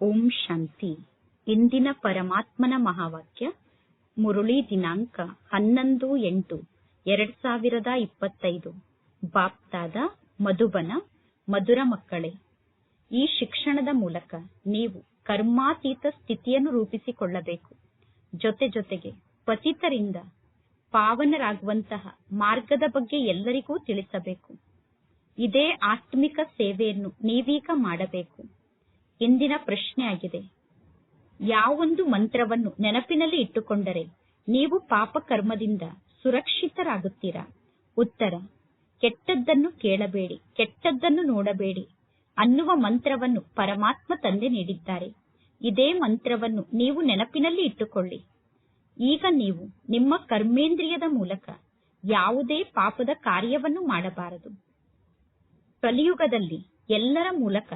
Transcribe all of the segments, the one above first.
ಓಂ ಶಾಂತಿ. ಇಂದಿನ ಪರಮಾತ್ಮನ ಮಹಾವಾಕ್ಯ, ಮುರುಳಿ ದಿನಾಂಕ ಹನ್ನೊಂದು ಎಂಟು, ಎರಡ್ ಸಾವಿರದ ಇಪ್ಪತ್ತೈದು. ಬಾಪ್ತಾದ ಮಧುಬನ, ಮಧುರ ಮಕ್ಕಳೇ, ಈ ಶಿಕ್ಷಣದ ಮೂಲಕ ನೀವು ಕರ್ಮಾತೀತ ಸ್ಥಿತಿಯನ್ನು ರೂಪಿಸಿಕೊಳ್ಳಬೇಕು. ಜೊತೆ ಜೊತೆಗೆ ಪತಿತರಿಂದ ಪಾವನರಾಗುವಂತಹ ಮಾರ್ಗದ ಬಗ್ಗೆ ಎಲ್ಲರಿಗೂ ತಿಳಿಸಬೇಕು. ಇದೇ ಆತ್ಮಿಕ ಸೇವೆಯನ್ನು ನೀವೀಗ ಮಾಡಬೇಕು. ಇಂದಿನ ಪ್ರಶ್ನೆಯಾಗಿದೆ. ಯಾವೊಂದು ಮಂತ್ರವನ್ನು ನೆನಪಿನಲ್ಲಿ ಇಟ್ಟುಕೊಂಡರೆ ನೀವು ಪಾಪಕರ್ಮದಿಂದ ಸುರಕ್ಷಿತರಾಗುತ್ತೀರಾ? ಉತ್ತರ, ಕೆಟ್ಟದ್ದನ್ನು ಕೇಳಬೇಡಿ, ಕೆಟ್ಟದ್ದನ್ನು ನೋಡಬೇಡಿ. ಅನ್ನುವ ಮಂತ್ರವನ್ನು ಪರಮಾತ್ಮ ತಂದೆ ನೀಡಿದ್ದಾರೆ. ಇದೇ ಮಂತ್ರವನ್ನು ನೀವು ನೆನಪಿನಲ್ಲಿ ಇಟ್ಟುಕೊಳ್ಳಿ. ಈಗ ನೀವು ನಿಮ್ಮ ಕರ್ಮೇಂದ್ರಿಯದ ಮೂಲಕ ಯಾವುದೇ ಪಾಪದ ಕಾರ್ಯವನ್ನು ಮಾಡಬಾರದು. ಕಲಿಯುಗದಲ್ಲಿ ಎಲ್ಲರ ಮೂಲಕ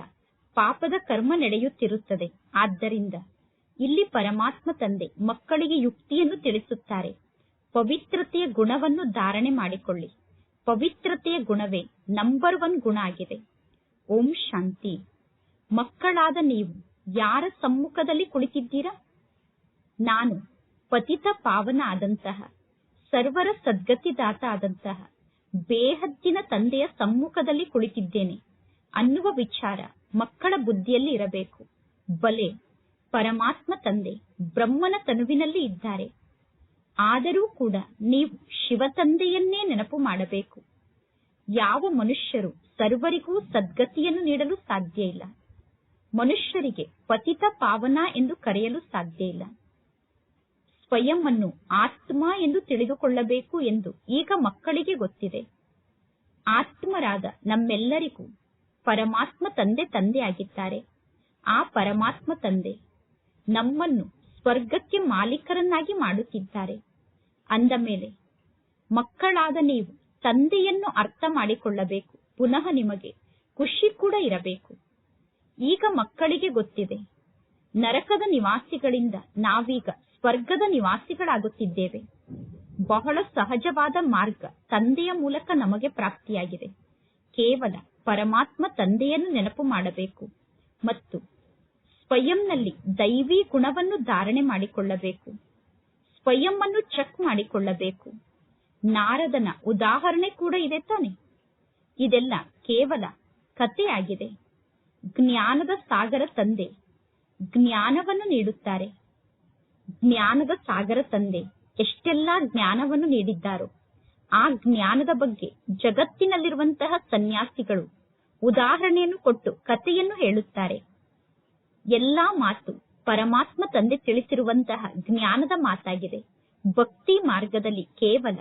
ಪಾಪದ ಕರ್ಮ ನಡೆಯುತ್ತಿರುತ್ತದೆ. ಆದ್ದರಿಂದ ಇಲ್ಲಿ ಪರಮಾತ್ಮ ತಂದೆ ಮಕ್ಕಳಿಗೆ ಯುಕ್ತಿಯನ್ನು ತಿಳಿಸುತ್ತಾರೆ. ಪವಿತ್ರತೆಯ ಗುಣವನ್ನು ಧಾರಣೆ ಮಾಡಿಕೊಳ್ಳಿ. ಪವಿತ್ರತೆಯ ಗುಣವೇ ನಂಬರ್ ಒನ್ ಗುಣ ಆಗಿದೆ. ಓಂ ಶಾಂತಿ. ಮಕ್ಕಳಾದ ನೀವು ಯಾರ ಸಮ್ಮುಖದಲ್ಲಿ ಕುಳಿತಿದ್ದೀರಾ? ನಾನು ಪತಿತ ಪಾವನ ಆದಂತಹ, ಸರ್ವರ ಸದ್ಗತಿದಾತ ಆದಂತಹ, ಬೇಹದ್ದಿನ ತಂದೆಯ ಸಮ್ಮುಖದಲ್ಲಿ ಕುಳಿತಿದ್ದೇನೆ ಅನ್ನುವ ವಿಚಾರ ಮಕ್ಕಳ ಬುದ್ಧಿಯಲ್ಲಿ ಇರಬೇಕು. ಬಲೆ, ಪರಮಾತ್ಮ ತಂದೆ, ಬ್ರಹ್ಮನ ತನುವಿನಲ್ಲಿ ಇದ್ದಾರೆ. ಆದರೂ ಕೂಡ ನೀವು ಶಿವ ತಂದೆಯನ್ನೇ ನೆನಪು ಮಾಡಬೇಕು. ಯಾವ ಮನುಷ್ಯರು ಸರ್ವರಿಗೂ ಸದ್ಗತಿಯನ್ನು ನೀಡಲು ಸಾಧ್ಯ ಇಲ್ಲ. ಮನುಷ್ಯರಿಗೆ ಪತಿತ ಪಾವನ ಎಂದು ಕರೆಯಲು ಸಾಧ್ಯ ಇಲ್ಲ. ಸ್ವಯಂ ಅನ್ನು ಆತ್ಮ ಎಂದು ತಿಳಿದುಕೊಳ್ಳಬೇಕು ಎಂದು ಈಗ ಮಕ್ಕಳಿಗೆ ಗೊತ್ತಿದೆ. ಆತ್ಮರಾದ ನಮ್ಮೆಲ್ಲರಿಗೂ ಪರಮಾತ್ಮ ತಂದೆ ತಂದೆಯಾಗಿದ್ದಾರೆ. ಆ ಪರಮಾತ್ಮ ತಂದೆ ನಮ್ಮನ್ನು ಸ್ವರ್ಗಕ್ಕೆ ಮಾಲೀಕರನ್ನಾಗಿ ಮಾಡುತ್ತಿದ್ದಾರೆ. ಅಂದ ಮೇಲೆ, ಮಕ್ಕಳಾದ ನೀವು ತಂದೆಯನ್ನು ಅರ್ಥ ಮಾಡಿಕೊಳ್ಳಬೇಕು. ಪುನಃ ನಿಮಗೆ ಖುಷಿ ಕೂಡ ಇರಬೇಕು. ಈಗ ಮಕ್ಕಳಿಗೆ ಗೊತ್ತಿದೆ, ನರಕದ ನಿವಾಸಿಗಳಿಂದ ನಾವೀಗ ಸ್ವರ್ಗದ ನಿವಾಸಿಗಳಾಗುತ್ತಿದ್ದೇವೆ. ಬಹಳ ಸಹಜವಾದ ಮಾರ್ಗ ತಂದೆಯ ಮೂಲಕ ನಮಗೆ ಪ್ರಾಪ್ತಿಯಾಗಿದೆ. ಕೇವಲ ಪರಮಾತ್ಮ ತಂದೆಯನ್ನು ನೆನಪು ಮಾಡಬೇಕು ಮತ್ತು ಸ್ವಯಂನಲ್ಲಿ ದೈವಿ ಗುಣವನ್ನು ಧಾರಣೆ ಮಾಡಿಕೊಳ್ಳಬೇಕು. ಸ್ವಯಂ ಚೆಕ್ ಮಾಡಿಕೊಳ್ಳಬೇಕು. ನಾರದನ ಉದಾಹರಣೆ ಕೂಡ ಇದೆ ತಾನೆ. ಇದೆಲ್ಲ ಕೇವಲ ಕಥೆಯಾಗಿದೆ. ಜ್ಞಾನದ ಸಾಗರ ತಂದೆ ಜ್ಞಾನವನ್ನು ನೀಡುತ್ತಾರೆ. ಜ್ಞಾನದ ಸಾಗರ ತಂದೆ ಎಷ್ಟೆಲ್ಲಾ ಜ್ಞಾನವನ್ನು ನೀಡಿದ್ದಾರೋ ಆ ಜ್ಞಾನದ ಬಗ್ಗೆ ಜಗತ್ತಿನಲ್ಲಿರುವಂತಹ ಸನ್ಯಾಸಿಗಳು ಉದಾಹರಣೆಯನ್ನು ಕೊಟ್ಟು ಕಥೆಯನ್ನು ಹೇಳುತ್ತಾರೆ. ಎಲ್ಲಾ ಮಾತು ಪರಮಾತ್ಮ ತಂದೆ ತಿಳಿಸಿರುವಂತಹ ಜ್ಞಾನದ ಮಾತಾಗಿದೆ. ಭಕ್ತಿ ಮಾರ್ಗದಲ್ಲಿ ಕೇವಲ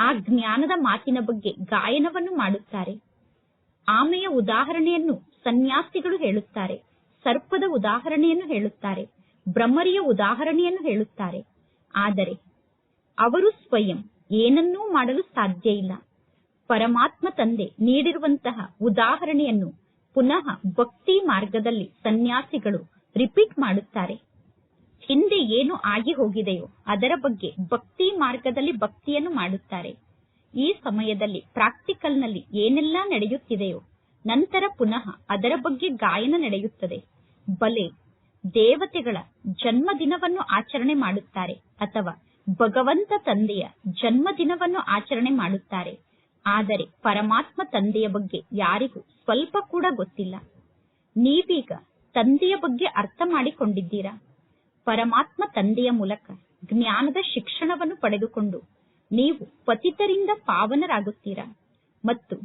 ಆ ಜ್ಞಾನದ ಮಾತಿನ ಬಗ್ಗೆ ಗಾಯನವನ್ನು ಮಾಡುತ್ತಾರೆ. ಆಮೆಯ ಉದಾಹರಣೆಯನ್ನು ಸನ್ಯಾಸಿಗಳು ಹೇಳುತ್ತಾರೆ. ಸರ್ಪದ ಉದಾಹರಣೆಯನ್ನು ಹೇಳುತ್ತಾರೆ. ಬ್ರಹ್ಮರಿಯ ಉದಾಹರಣೆಯನ್ನು ಹೇಳುತ್ತಾರೆ. ಆದರೆ ಅವರು ಸ್ವಯಂ ಏನನ್ನೂ ಮಾಡಲು ಸಾಧ್ಯ ಇಲ್ಲ. ಪರಮಾತ್ಮ ತಂದೆ ನೀಡಿರುವಂತಹ ಉದಾಹರಣೆಯನ್ನು ಪುನಃ ಭಕ್ತಿ ಮಾರ್ಗದಲ್ಲಿ ಸನ್ಯಾಸಿಗಳು ರಿಪೀಟ್ ಮಾಡುತ್ತಾರೆ. ಹಿಂದೆ ಏನು ಆಗಿ ಹೋಗಿದೆಯೋ ಅದರ ಬಗ್ಗೆ ಭಕ್ತಿ ಮಾರ್ಗದಲ್ಲಿ ಭಕ್ತಿಯನ್ನು ಮಾಡುತ್ತಾರೆ. ಈ ಸಮಯದಲ್ಲಿ ಪ್ರಾಕ್ಟಿಕಲ್ನಲ್ಲಿ ಏನೆಲ್ಲ ನಡೆಯುತ್ತಿದೆಯೋ ನಂತರ ಪುನಃ ಅದರ ಬಗ್ಗೆ ಗಾಯನ ನಡೆಯುತ್ತದೆ. ಬಲೆ ದೇವತೆಗಳ ಜನ್ಮದಿನವನ್ನು ಆಚರಣೆ ಮಾಡುತ್ತಾರೆ ಅಥವಾ ಭಗವಂತ ತಂದೆಯ ಜನ್ಮದಿನವನ್ನು ಆಚರಣೆ ಮಾಡುತ್ತಾರೆ. ಆದರೆ ಪರಮಾತ್ಮ ತಂದೆಯ ಬಗ್ಗೆ ಯಾರಿಗೂ ಸ್ವಲ್ಪ ಕೂಡ ಗೊತ್ತಿಲ್ಲ. ನೀವೀಗ ತಂದೆಯ ಬಗ್ಗೆ ಅರ್ಥ ಮಾಡಿಕೊಂಡಿದ್ದೀರಾ? ಪರಮಾತ್ಮ ತಂದೆಯ ಮೂಲಕ ಜ್ಞಾನದ ಶಿಕ್ಷಣವನ್ನು ಪಡೆದುಕೊಂಡು ನೀವು ಪತಿತರಿಂದ ಪಾವನರಾಗುತ್ತೀರಾ? ಮತ್ತು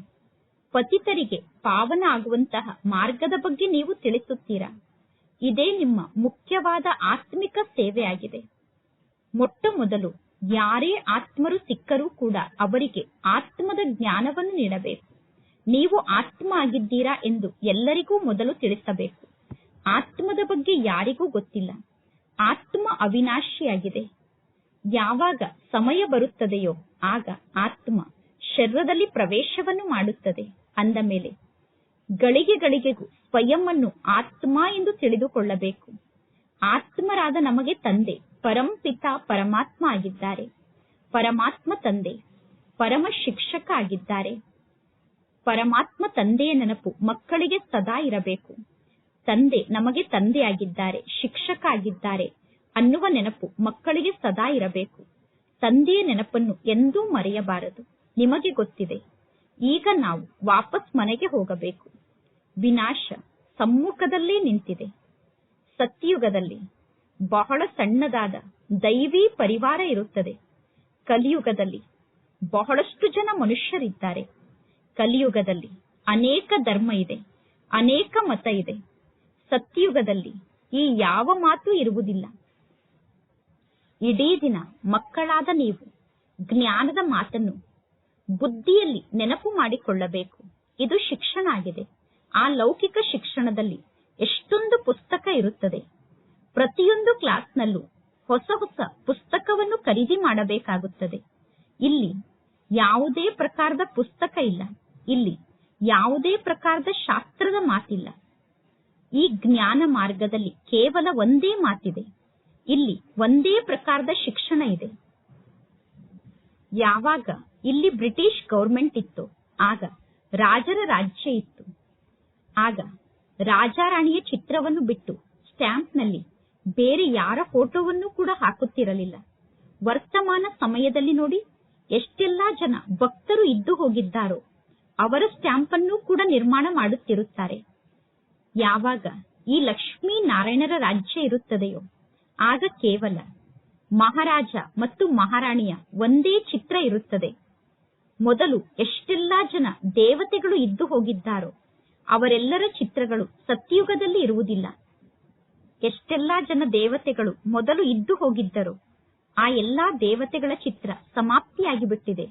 ಪತಿತರಿಗೆ ಪಾವನ ಆಗುವಂತಹ ಮಾರ್ಗದ ಬಗ್ಗೆ ನೀವು ತಿಳಿಸುತ್ತೀರಾ? ಇದೇ ನಿಮ್ಮ ಮುಖ್ಯವಾದ ಆತ್ಮಿಕ ಸೇವೆಯಾಗಿದೆ. ಮೊಟ್ಟ ಮೊದಲು ಯಾರೇ ಆತ್ಮರು ಸಿಕ್ಕರೂ ಕೂಡ ಅವರಿಗೆ ಆತ್ಮದ ಜ್ಞಾನವನ್ನು ನೀಡಬೇಕು. ನೀವು ಆತ್ಮ ಆಗಿದ್ದೀರಾ ಎಂದು ಎಲ್ಲರಿಗೂ ಮೊದಲು ತಿಳಿಸಬೇಕು. ಆತ್ಮದ ಬಗ್ಗೆ ಯಾರಿಗೂ ಗೊತ್ತಿಲ್ಲ. ಆತ್ಮ ಅವಿನಾಶಿಯಾಗಿದೆ. ಯಾವಾಗ ಸಮಯ ಬರುತ್ತದೆಯೋ ಆಗ ಆತ್ಮ ಶರೀರದಲ್ಲಿ ಪ್ರವೇಶವನ್ನು ಮಾಡುತ್ತದೆ. ಅಂದ ಮೇಲೆ ಗಳಿಗೆ ಗಳಿಗೆಗೂ ಸ್ವಯಂ ಅನ್ನು ಆತ್ಮ ಎಂದು ತಿಳಿದುಕೊಳ್ಳಬೇಕು. ಆತ್ಮರಾದ ನಮಗೆ ತಂದೆ ಪರಂಪಿತ ಪರಮಾತ್ಮ ಆಗಿದ್ದಾರೆ ಪರಮಾತ್ಮ ತಂದೆ, ಪರಮ ಶಿಕ್ಷಕ ಆಗಿದ್ದಾರೆ ಪರಮಾತ್ಮ ತಂದೆಯ ನೆನಪು ಮಕ್ಕಳಿಗೆ ಸದಾ ಇರಬೇಕು. ತಂದೆ ನಮಗೆ ತಂದೆಯಾಗಿದ್ದಾರೆ ಶಿಕ್ಷಕ ಆಗಿದ್ದಾರೆ ಅನ್ನುವ ನೆನಪು ಮಕ್ಕಳಿಗೆ ಸದಾ ಇರಬೇಕು. ತಂದೆಯ ನೆನಪನ್ನು ಎಂದೂ ಮರೆಯಬಾರದು, ನಿಮಗೆ ಗೊತ್ತಿದೆ. ಈಗ ನಾವು ವಾಪಸ್ ಮನೆಗೆ ಹೋಗಬೇಕು. ವಿನಾಶ ಸಮ್ಮುಖದಲ್ಲೇ ನಿಂತಿದೆ. ಸತ್ಯುಗದಲ್ಲಿ ಬಹಳ ಸಣ್ಣದಾದ ದೈವಿ ಪರಿವಾರ ಇರುತ್ತದೆ. ಕಲಿಯುಗದಲ್ಲಿ ಬಹಳಷ್ಟು ಜನ ಮನುಷ್ಯರಿದ್ದಾರೆ. ಕಲಿಯುಗದಲ್ಲಿ ಅನೇಕ ಧರ್ಮ ಇದೆ, ಅನೇಕ ಮತ ಇದೆ. ಸತ್ಯುಗದಲ್ಲಿ ಈ ಯಾವ ಮಾತು ಇರುವುದಿಲ್ಲ. ಇಡೀ ದಿನ ಮಕ್ಕಳಾದ ನೀವು ಜ್ಞಾನದ ಮಾತನ್ನು ಬುದ್ಧಿಯಲ್ಲಿ ನೆನಪು ಮಾಡಿಕೊಳ್ಳಬೇಕು. ಇದು ಶಿಕ್ಷಣ ಆಗಿದೆ. ಆ ಲೌಕಿಕ ಶಿಕ್ಷಣದಲ್ಲಿ ಎಷ್ಟೊಂದು ಪುಸ್ತಕ ಇರುತ್ತದೆ. ಪ್ರತಿಯೊಂದು ಕ್ಲಾಸ್ನಲ್ಲೂ ಹೊಸ ಹೊಸ ಪುಸ್ತಕವನ್ನು ಖರೀದಿ ಮಾಡಬೇಕಾಗುತ್ತದೆ. ಇಲ್ಲಿ ಯಾವುದೇ ಪ್ರಕಾರದ ಪುಸ್ತಕ ಇಲ್ಲ. ಇಲ್ಲಿ ಯಾವುದೇ ಪ್ರಕಾರದ ಶಾಸ್ತ್ರದ ಮಾತಿಲ್ಲ. ಈ ಜ್ಞಾನ ಮಾರ್ಗದಲ್ಲಿ ಕೇವಲ ಒಂದೇ ಮಾತಿದೆ. ಇಲ್ಲಿ ಒಂದೇ ಪ್ರಕಾರದ ಶಿಕ್ಷಣ ಇದೆ. ಯಾವಾಗ ಇಲ್ಲಿ ಬ್ರಿಟಿಷ್ ಗೌರ್ಮೆಂಟ್ ಇತ್ತು, ಆಗ ರಾಜರ ರಾಜ್ಯ ಇತ್ತು. ಆಗ ರಾಜಾರಾಣಿಯ ಚಿತ್ರವನ್ನು ಬಿಟ್ಟು ಸ್ಟ್ಯಾಂಪ್ನಲ್ಲಿ ಬೇರೆ ಯಾರ ಫೋಟೋವನ್ನು ಕೂಡ ಹಾಕುತ್ತಿರಲಿಲ್ಲ. ವರ್ತಮಾನ ಸಮಯದಲ್ಲಿ ನೋಡಿ ಎಷ್ಟೆಲ್ಲಾ ಜನ ಭಕ್ತರು ಇದ್ದು ಹೋಗಿದ್ದಾರೋ ಅವರ ಸ್ಟ್ಯಾಂಪ್ ಅನ್ನು ಕೂಡ ನಿರ್ಮಾಣ ಮಾಡುತ್ತಿರುತ್ತಾರೆ. ಯಾವಾಗ ಈ ಲಕ್ಷ್ಮೀ ನಾರಾಯಣರ ರಾಜ್ಯ ಇರುತ್ತದೆಯೋ, ಆಗ ಕೇವಲ ಮಹಾರಾಜ ಮತ್ತು ಮಹಾರಾಣಿಯ ಒಂದೇ ಚಿತ್ರ ಇರುತ್ತದೆ. ಮೊದಲು ಎಷ್ಟೆಲ್ಲಾ ಜನ ದೇವತೆಗಳು ಇದ್ದು ಹೋಗಿದ್ದಾರೋ ಅವರೆಲ್ಲರ ಚಿತ್ರಗಳು ಸತ್ಯುಗದಲ್ಲಿ ಇರುವುದಿಲ್ಲ. ಎಷ್ಟೆಲ್ಲಾ ಜನ ದೇವತೆಗಳು ಮೊದಲು ಇದ್ದು ಹೋಗಿದ್ದರು, ಆ ಎಲ್ಲಾ ದೇವತೆಗಳ ಚಿತ್ರ ಸಮಾಪ್ತಿಯಾಗಿ ಬಿಟ್ಟಿದೆ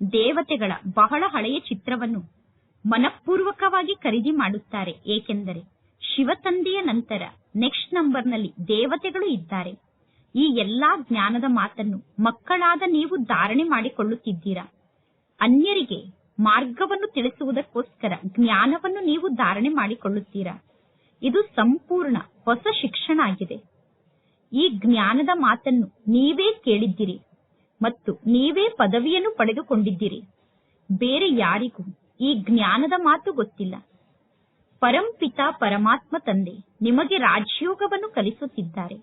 ದೇವತೆಗಳ ಬಹಳ ಹಳೆಯ ಚಿತ್ರವನ್ನು ಮನಪೂರ್ವಕವಾಗಿ ಖರೀದಿ ಮಾಡುತ್ತಾರೆ, ಏಕೆಂದರೆ ಶಿವತಂದೆಯ ನಂತರ ನೆಕ್ಸ್ಟ್ ನಂಬರ್ನಲ್ಲಿ ದೇವತೆಗಳು ಇದ್ದಾರೆ. ಈ ಎಲ್ಲಾ ಜ್ಞಾನದ ಮಾತನ್ನು ಮಕ್ಕಳಾದ ನೀವು ಧಾರಣೆ ಮಾಡಿಕೊಳ್ಳುತ್ತಿದ್ದೀರಾ? ಅನ್ಯರಿಗೆ ಮಾರ್ಗವನ್ನು ತಿಳಿಸುವುದಕ್ಕೋಸ್ಕರ ಜ್ಞಾನವನ್ನು ನೀವು ಧಾರಣೆ ಮಾಡಿಕೊಳ್ಳುತ್ತೀರಾ? ಇದು ಸಂಪೂರ್ಣ ಹೊಸ ಶಿಕ್ಷಣ ಆಗಿದೆ. ಈ ಜ್ಞಾನದ ಮಾತನ್ನು ನೀವೇ ಕೇಳಿದ್ದೀರಿ ಮತ್ತು ನೀವೇ ಪದವಿಯನ್ನು ಪಡೆದುಕೊಂಡಿದ್ದೀರಿ. ಬೇರೆ ಯಾರಿಗೂ ಈ ಜ್ಞಾನದ ಮಾತು ಗೊತ್ತಿಲ್ಲ. ಪರಂಪಿತ ಪರಮಾತ್ಮ ತಂದೆ ನಿಮಗೆ ರಾಜ್ಯೋಗವನ್ನು ಕಲಿಸುತ್ತಿದ್ದಾರೆ.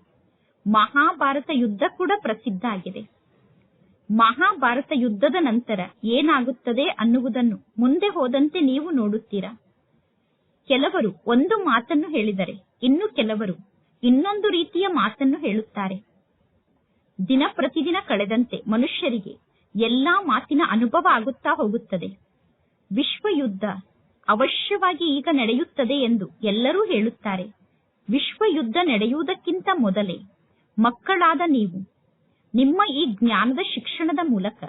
ಮಹಾಭಾರತ ಯುದ್ಧ ಕೂಡ ಪ್ರಸಿದ್ಧ ಆಗಿದೆ. ಮಹಾಭಾರತ ಯುದ್ಧದ ನಂತರ ಏನಾಗುತ್ತದೆ ಅನ್ನುವುದನ್ನು ಮುಂದೆ ಹೋದಂತೆ ನೀವು ನೋಡುತ್ತೀರಾ? ಕೆಲವರು ಒಂದು ಮಾತನ್ನು ಹೇಳಿದರೆ, ಇನ್ನು ಕೆಲವರು ಇನ್ನೊಂದು ರೀತಿಯ ಮಾತನ್ನು ಹೇಳುತ್ತಾರೆ. ದಿನ ಪ್ರತಿದಿನ ಕಳೆದಂತೆ ಮನುಷ್ಯರಿಗೆ ಎಲ್ಲಾ ಮಾತಿನ ಅನುಭವ ಆಗುತ್ತಾ ಹೋಗುತ್ತದೆ. ವಿಶ್ವ ಯುದ್ಧ ಅವಶ್ಯವಾಗಿ ಈಗ ನಡೆಯುತ್ತದೆ ಎಂದು ಎಲ್ಲರೂ ಹೇಳುತ್ತಾರೆ. ವಿಶ್ವ ಯುದ್ಧ ನಡೆಯುವುದಕ್ಕಿಂತ ಮೊದಲೇ ಮಕ್ಕಳಾದ ನೀವು ನಿಮ್ಮ ಈ ಜ್ಞಾನದ ಶಿಕ್ಷಣದ ಮೂಲಕ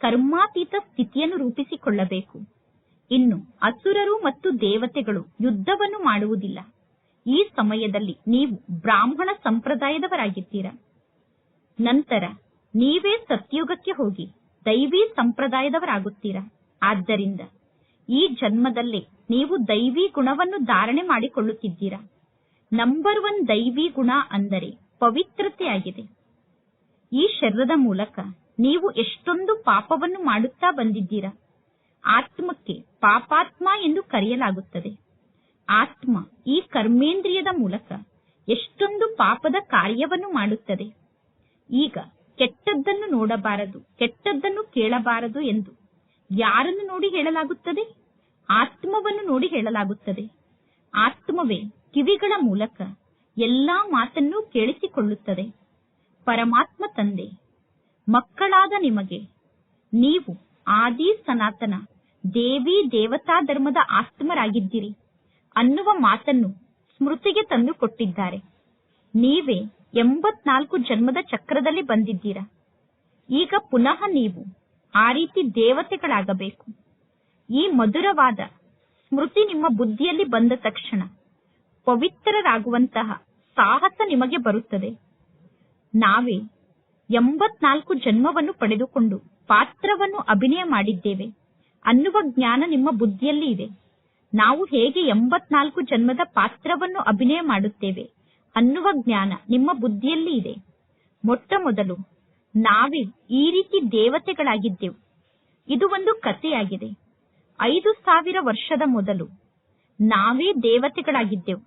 ಕರ್ಮಾತೀತ ಸ್ಥಿತಿಯನ್ನು ರೂಪಿಸಿಕೊಳ್ಳಬೇಕು. ಇನ್ನು ಅಸುರರು ಮತ್ತು ದೇವತೆಗಳು ಯುದ್ಧವನ್ನು ಮಾಡುವುದಿಲ್ಲ. ಈ ಸಮಯದಲ್ಲಿ ನೀವು ಬ್ರಾಹ್ಮಣ ಸಂಪ್ರದಾಯದವರಾಗಿದ್ದೀರ? ನಂತರ ನೀವೇ ಸತ್ಯುಗಕ್ಕೆ ಹೋಗಿ ದೈವಿ ಸಂಪ್ರದಾಯದವರಾಗುತ್ತೀರಾ? ಆದ್ದರಿಂದ ಈ ಜನ್ಮದಲ್ಲೇ ನೀವು ದೈವಿ ಗುಣವನ್ನು ಧಾರಣೆ ಮಾಡಿಕೊಳ್ಳುತ್ತಿದ್ದೀರಾ? ನಂಬರ್ ಒನ್ ದೈವಿ ಗುಣ ಅಂದರೆ ಪವಿತ್ರತೆಯಾಗಿದೆ. ಈ ಶರೀರದ ಮೂಲಕ ನೀವು ಎಷ್ಟೊಂದು ಪಾಪವನ್ನು ಮಾಡುತ್ತಾ ಬಂದಿದ್ದೀರಾ? ಆತ್ಮಕ್ಕೆ ಪಾಪಾತ್ಮ ಎಂದು ಕರೆಯಲಾಗುತ್ತದೆ. ಆತ್ಮ ಈ ಕರ್ಮೇಂದ್ರಿಯದ ಮೂಲಕ ಎಷ್ಟೊಂದು ಪಾಪದ ಕಾರ್ಯವನ್ನು ಮಾಡುತ್ತದೆ. ಈಗ ಕೆಟ್ಟದ್ದನ್ನು ನೋಡಬಾರದು, ಕೆಟ್ಟದ್ದನ್ನು ಕೇಳಬಾರದು ಎಂದು ಯಾರನ್ನು ನೋಡಿ ಹೇಳಲಾಗುತ್ತದೆ? ಆತ್ಮವನ್ನು ನೋಡಿ ಹೇಳಲಾಗುತ್ತದೆ. ಆತ್ಮವೇ ಕಿವಿಗಳ ಮೂಲಕ ಎಲ್ಲಾ ಮಾತನ್ನು ಕೇಳಿಸಿಕೊಳ್ಳುತ್ತದೆ. ಪರಮಾತ್ಮ ತಂದೆ, ಮಕ್ಕಳಾದ ನಿಮಗೆ ನೀವು ಆದಿ ಸನಾತನ, ದೇವಿ ದೇವತಾ ಧರ್ಮದ ಆಸ್ತಮರಾಗಿದ್ದೀರಿ ಅನ್ನುವ ಮಾತನ್ನು ಸ್ಮೃತಿಗೆ ತಂದು ಕೊಟ್ಟಿದ್ದಾರೆ ನೀವೇ ಎಂಬತ್ನಾಲ್ಕು ಜನ್ಮದ ಚಕ್ರದಲ್ಲಿ ಬಂದಿದ್ದೀರಾ? ಈಗ ಪುನಃ ನೀವು ಆ ರೀತಿ ದೇವತೆಗಳಾಗಬೇಕು. ಈ ಮಧುರವಾದ ಸ್ಮೃತಿ ನಿಮ್ಮ ಬುದ್ಧಿಯಲ್ಲಿ ಬಂದ ತಕ್ಷಣ ಪವಿತ್ರರಾಗುವಂತಹ ಸಾಹಸ ನಿಮಗೆ ಬರುತ್ತದೆ. ನಾವೇ ಎಂಬತ್ನಾಲ್ಕು ಜನ್ಮವನ್ನು ಪಡೆದುಕೊಂಡು ಪಾತ್ರವನ್ನು ಅಭಿನಯ ಮಾಡಿದ್ದೇವೆ. ಅನ್ನುವ ಜ್ಞಾನ ನಿಮ್ಮ ಬುದ್ಧಿಯಲ್ಲಿ ಇದೆ. ನಾವು ಹೇಗೆ ಎಂಬತ್ನಾಲ್ಕು ಜನ್ಮದ ಪಾತ್ರವನ್ನು ಅಭಿನಯ ಮಾಡುತ್ತೇವೆ ಅನ್ನುವ ಜ್ಞಾನ ನಿಮ್ಮ ಬುದ್ಧಿಯಲ್ಲಿ ಇದೆ. ಮೊಟ್ಟ ಮೊದಲು ನಾವೇ ಈ ರೀತಿ ದೇವತೆಗಳಾಗಿದ್ದೆವು. ಇದು ಒಂದು ಕಥೆಯಾಗಿದೆ. ಐದು ಸಾವಿರ ವರ್ಷದ ಮೊದಲು ನಾವೇ ದೇವತೆಗಳಾಗಿದ್ದೆವು.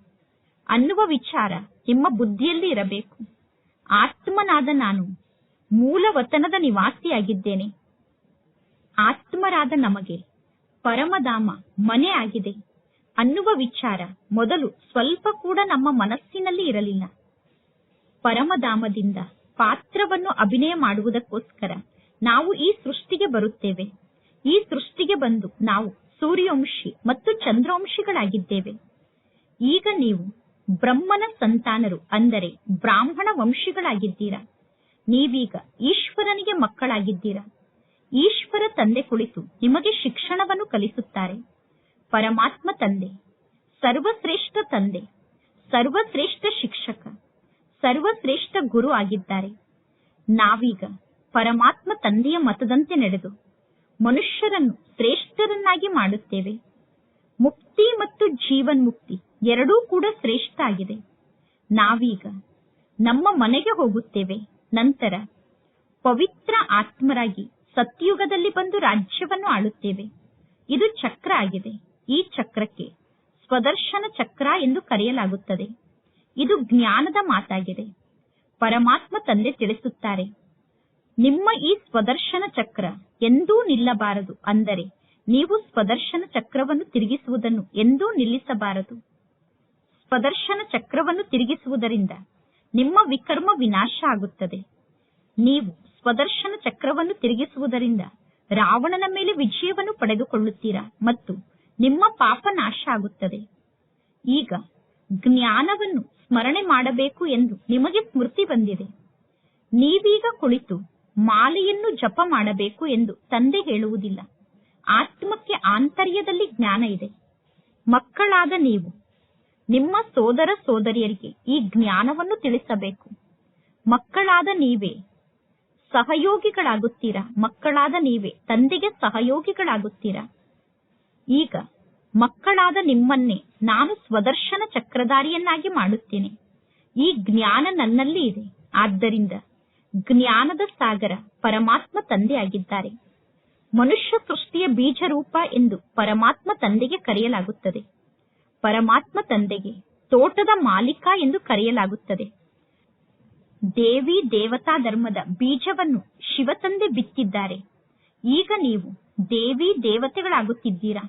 ಅನ್ನುವ ವಿಚಾರ ನಿಮ್ಮ ಬುದ್ಧಿಯಲ್ಲಿ ಇರಬೇಕು. ಆತ್ಮನಾದ ನಾನು ಮೂಲ ವತನದ ನಿವಾಸಿಯಾಗಿದ್ದೇನೆ. ಆತ್ಮರಾದ ನಮಗೆ ಪರಮಧಾಮ ಮನೆ ಆಗಿದೆ. ಅನ್ನುವ ವಿಚಾರ ಮೊದಲು ಸ್ವಲ್ಪ ಕೂಡ ನಮ್ಮ ಮನಸ್ಸಿನಲ್ಲಿ ಇರಲಿಲ್ಲ. ಪರಮಧಾಮದಿಂದ ಪಾತ್ರವನ್ನು ಅಭಿನಯ ಮಾಡುವುದಕ್ಕೋಸ್ಕರ ನಾವು ಈ ಸೃಷ್ಟಿಗೆ ಬರುತ್ತೇವೆ. ಈ ಸೃಷ್ಟಿಗೆ ಬಂದು ನಾವು ಸೂರ್ಯವಂಶಿ ಮತ್ತು ಚಂದ್ರವಂಶಿಗಳಾಗಿದ್ದೇವೆ. ಈಗ ನೀವು ಬ್ರಹ್ಮನ ಸಂತಾನರು ಅಂದರೆ ಬ್ರಾಹ್ಮಣ ವಂಶಿಗಳಾಗಿದ್ದೀರಾ? ನೀವೀಗ ಈಶ್ವರನಿಗೆ ಮಕ್ಕಳಾಗಿದ್ದೀರಾ. ಈಶ್ವರ ತಂದೆ ಕುಳಿತು ನಿಮಗೆ ಶಿಕ್ಷಣವನ್ನು ಕಲಿಸುತ್ತಾರೆ. ಪರಮಾತ್ಮ ತಂದೆ, ಸರ್ವಶ್ರೇಷ್ಠ ತಂದೆ, ಸರ್ವಶ್ರೇಷ್ಠ ಶಿಕ್ಷಕ, ಸರ್ವಶ್ರೇಷ್ಠ ಗುರು ಆಗಿದ್ದಾರೆ. ನಾವೀಗ ಪರಮಾತ್ಮ ತಂದೆಯ ಮತದಂತೆ ನಡೆದು ಮನುಷ್ಯರನ್ನು ಶ್ರೇಷ್ಠರನ್ನಾಗಿ ಮಾಡುತ್ತೇವೆ. ಮುಕ್ತಿ ಮತ್ತು ಜೀವನ್ ಮುಕ್ತಿ ಎರಡೂ ಕೂಡ ಶ್ರೇಷ್ಠ ಆಗಿದೆ. ನಾವೀಗ ನಮ್ಮ ಮನೆಗೆ ಹೋಗುತ್ತೇವೆ. ನಂತರ ಪವಿತ್ರ ಆತ್ಮರಾಗಿ ಸತ್ಯುಗದಲ್ಲಿ ಬಂದು ರಾಜ್ಯವನ್ನು ಆಳುತ್ತೇವೆ. ಇದು ಚಕ್ರ ಆಗಿದೆ. ಈ ಚಕ್ರಕ್ಕೆ ಸ್ವದರ್ಶನ ಚಕ್ರ ಎಂದು ಕರೆಯಲಾಗುತ್ತದೆ. ಇದು ಜ್ಞಾನದ ಮಾತಾಗಿದೆ. ಪರಮಾತ್ಮ ತಂದೆ ತಿಳಿಸುತ್ತಾರೆ, ನಿಮ್ಮ ಈ ಸ್ವದರ್ಶನ ಚಕ್ರ ಎಂದೂ ನಿಲ್ಲಬಾರದು ಅಂದರೆ ನೀವು ಸ್ವದರ್ಶನ ಚಕ್ರವನ್ನು ತಿರುಗಿಸುವುದನ್ನು ಎಂದೂ ನಿಲ್ಲಿಸಬಾರದು. ಸ್ವದರ್ಶನ ಚಕ್ರವನ್ನು ತಿರುಗಿಸುವುದರಿಂದ ನಿಮ್ಮ ವಿಕರ್ಮ ವಿನಾಶ ಆಗುತ್ತದೆ. ನೀವು ಸ್ವದರ್ಶನ ಚಕ್ರವನ್ನು ತಿರುಗಿಸುವುದರಿಂದ ರಾವಣನ ಮೇಲೆ ವಿಜಯವನ್ನು ಪಡೆದುಕೊಳ್ಳುತ್ತೀರಾ ಮತ್ತು ನಿಮ್ಮ ಪಾಪ ನಾಶ ಆಗುತ್ತದೆ. ಈಗ ಜ್ಞಾನವನ್ನು ಸ್ಮರಣೆ ಮಾಡಬೇಕು ಎಂದು ನಿಮಗೆ ಸ್ಮೃತಿ ಬಂದಿದೆ. ನೀವೀಗ ಕುಳಿತು ಮಾಲೆಯನ್ನು ಜಪ ಮಾಡಬೇಕು ಎಂದು ತಂದೆ ಹೇಳುವುದಿಲ್ಲ. ಆತ್ಮಕ್ಕೆ ಆಂತರ್ಯದಲ್ಲಿ ಜ್ಞಾನ ಇದೆ. ಮಕ್ಕಳಾದ ನೀವು ನಿಮ್ಮ ಸೋದರ ಸೋದರಿಯರಿಗೆ ಈ ಜ್ಞಾನವನ್ನು ತಿಳಿಸಬೇಕು. ಮಕ್ಕಳಾದ ನೀವೇ, ಸಹಯೋಗಿಗಳಾಗುತ್ತೀರಾ? ಮಕ್ಕಳಾದ ನೀವೇ, ತಂದೆಗೆ ಸಹಯೋಗಿಗಳಾಗುತ್ತೀರಾ? ಈಗ ಮಕ್ಕಳಾದ ನಿಮ್ಮನ್ನೇ ನಾನು ಸ್ವದರ್ಶನ ಚಕ್ರಧಾರಿಯನ್ನಾಗಿ ಮಾಡುತ್ತೇನೆ. ಈ ಜ್ಞಾನ ನನ್ನಲ್ಲಿ ಇದೆ. ಆದ್ದರಿಂದ ಜ್ಞಾನದ ಸಾಗರ ಪರಮಾತ್ಮ ತಂದೆಯಾಗಿದ್ದಾರೆ. ಮನುಷ್ಯ ಸೃಷ್ಟಿಯ ಬೀಜ ರೂಪ ಎಂದು ಪರಮಾತ್ಮ ತಂದೆಗೆ ಕರೆಯಲಾಗುತ್ತದೆ. ಪರಮಾತ್ಮ ತಂದೆಗೆ, ತೋಟದ ಮಾಲೀಕ ಎಂದು ಕರೆಯಲಾಗುತ್ತದೆ. ದೇವಿ ದೇವತಾ ಧರ್ಮದ ಬೀಜವನ್ನು ಶಿವತಂದೆ ಬಿತ್ತಿದ್ದಾರೆ. ಈಗ ನೀವು ದೇವಿ ದೇವತೆಗಳಾಗುತ್ತಿದ್ದೀರಾ?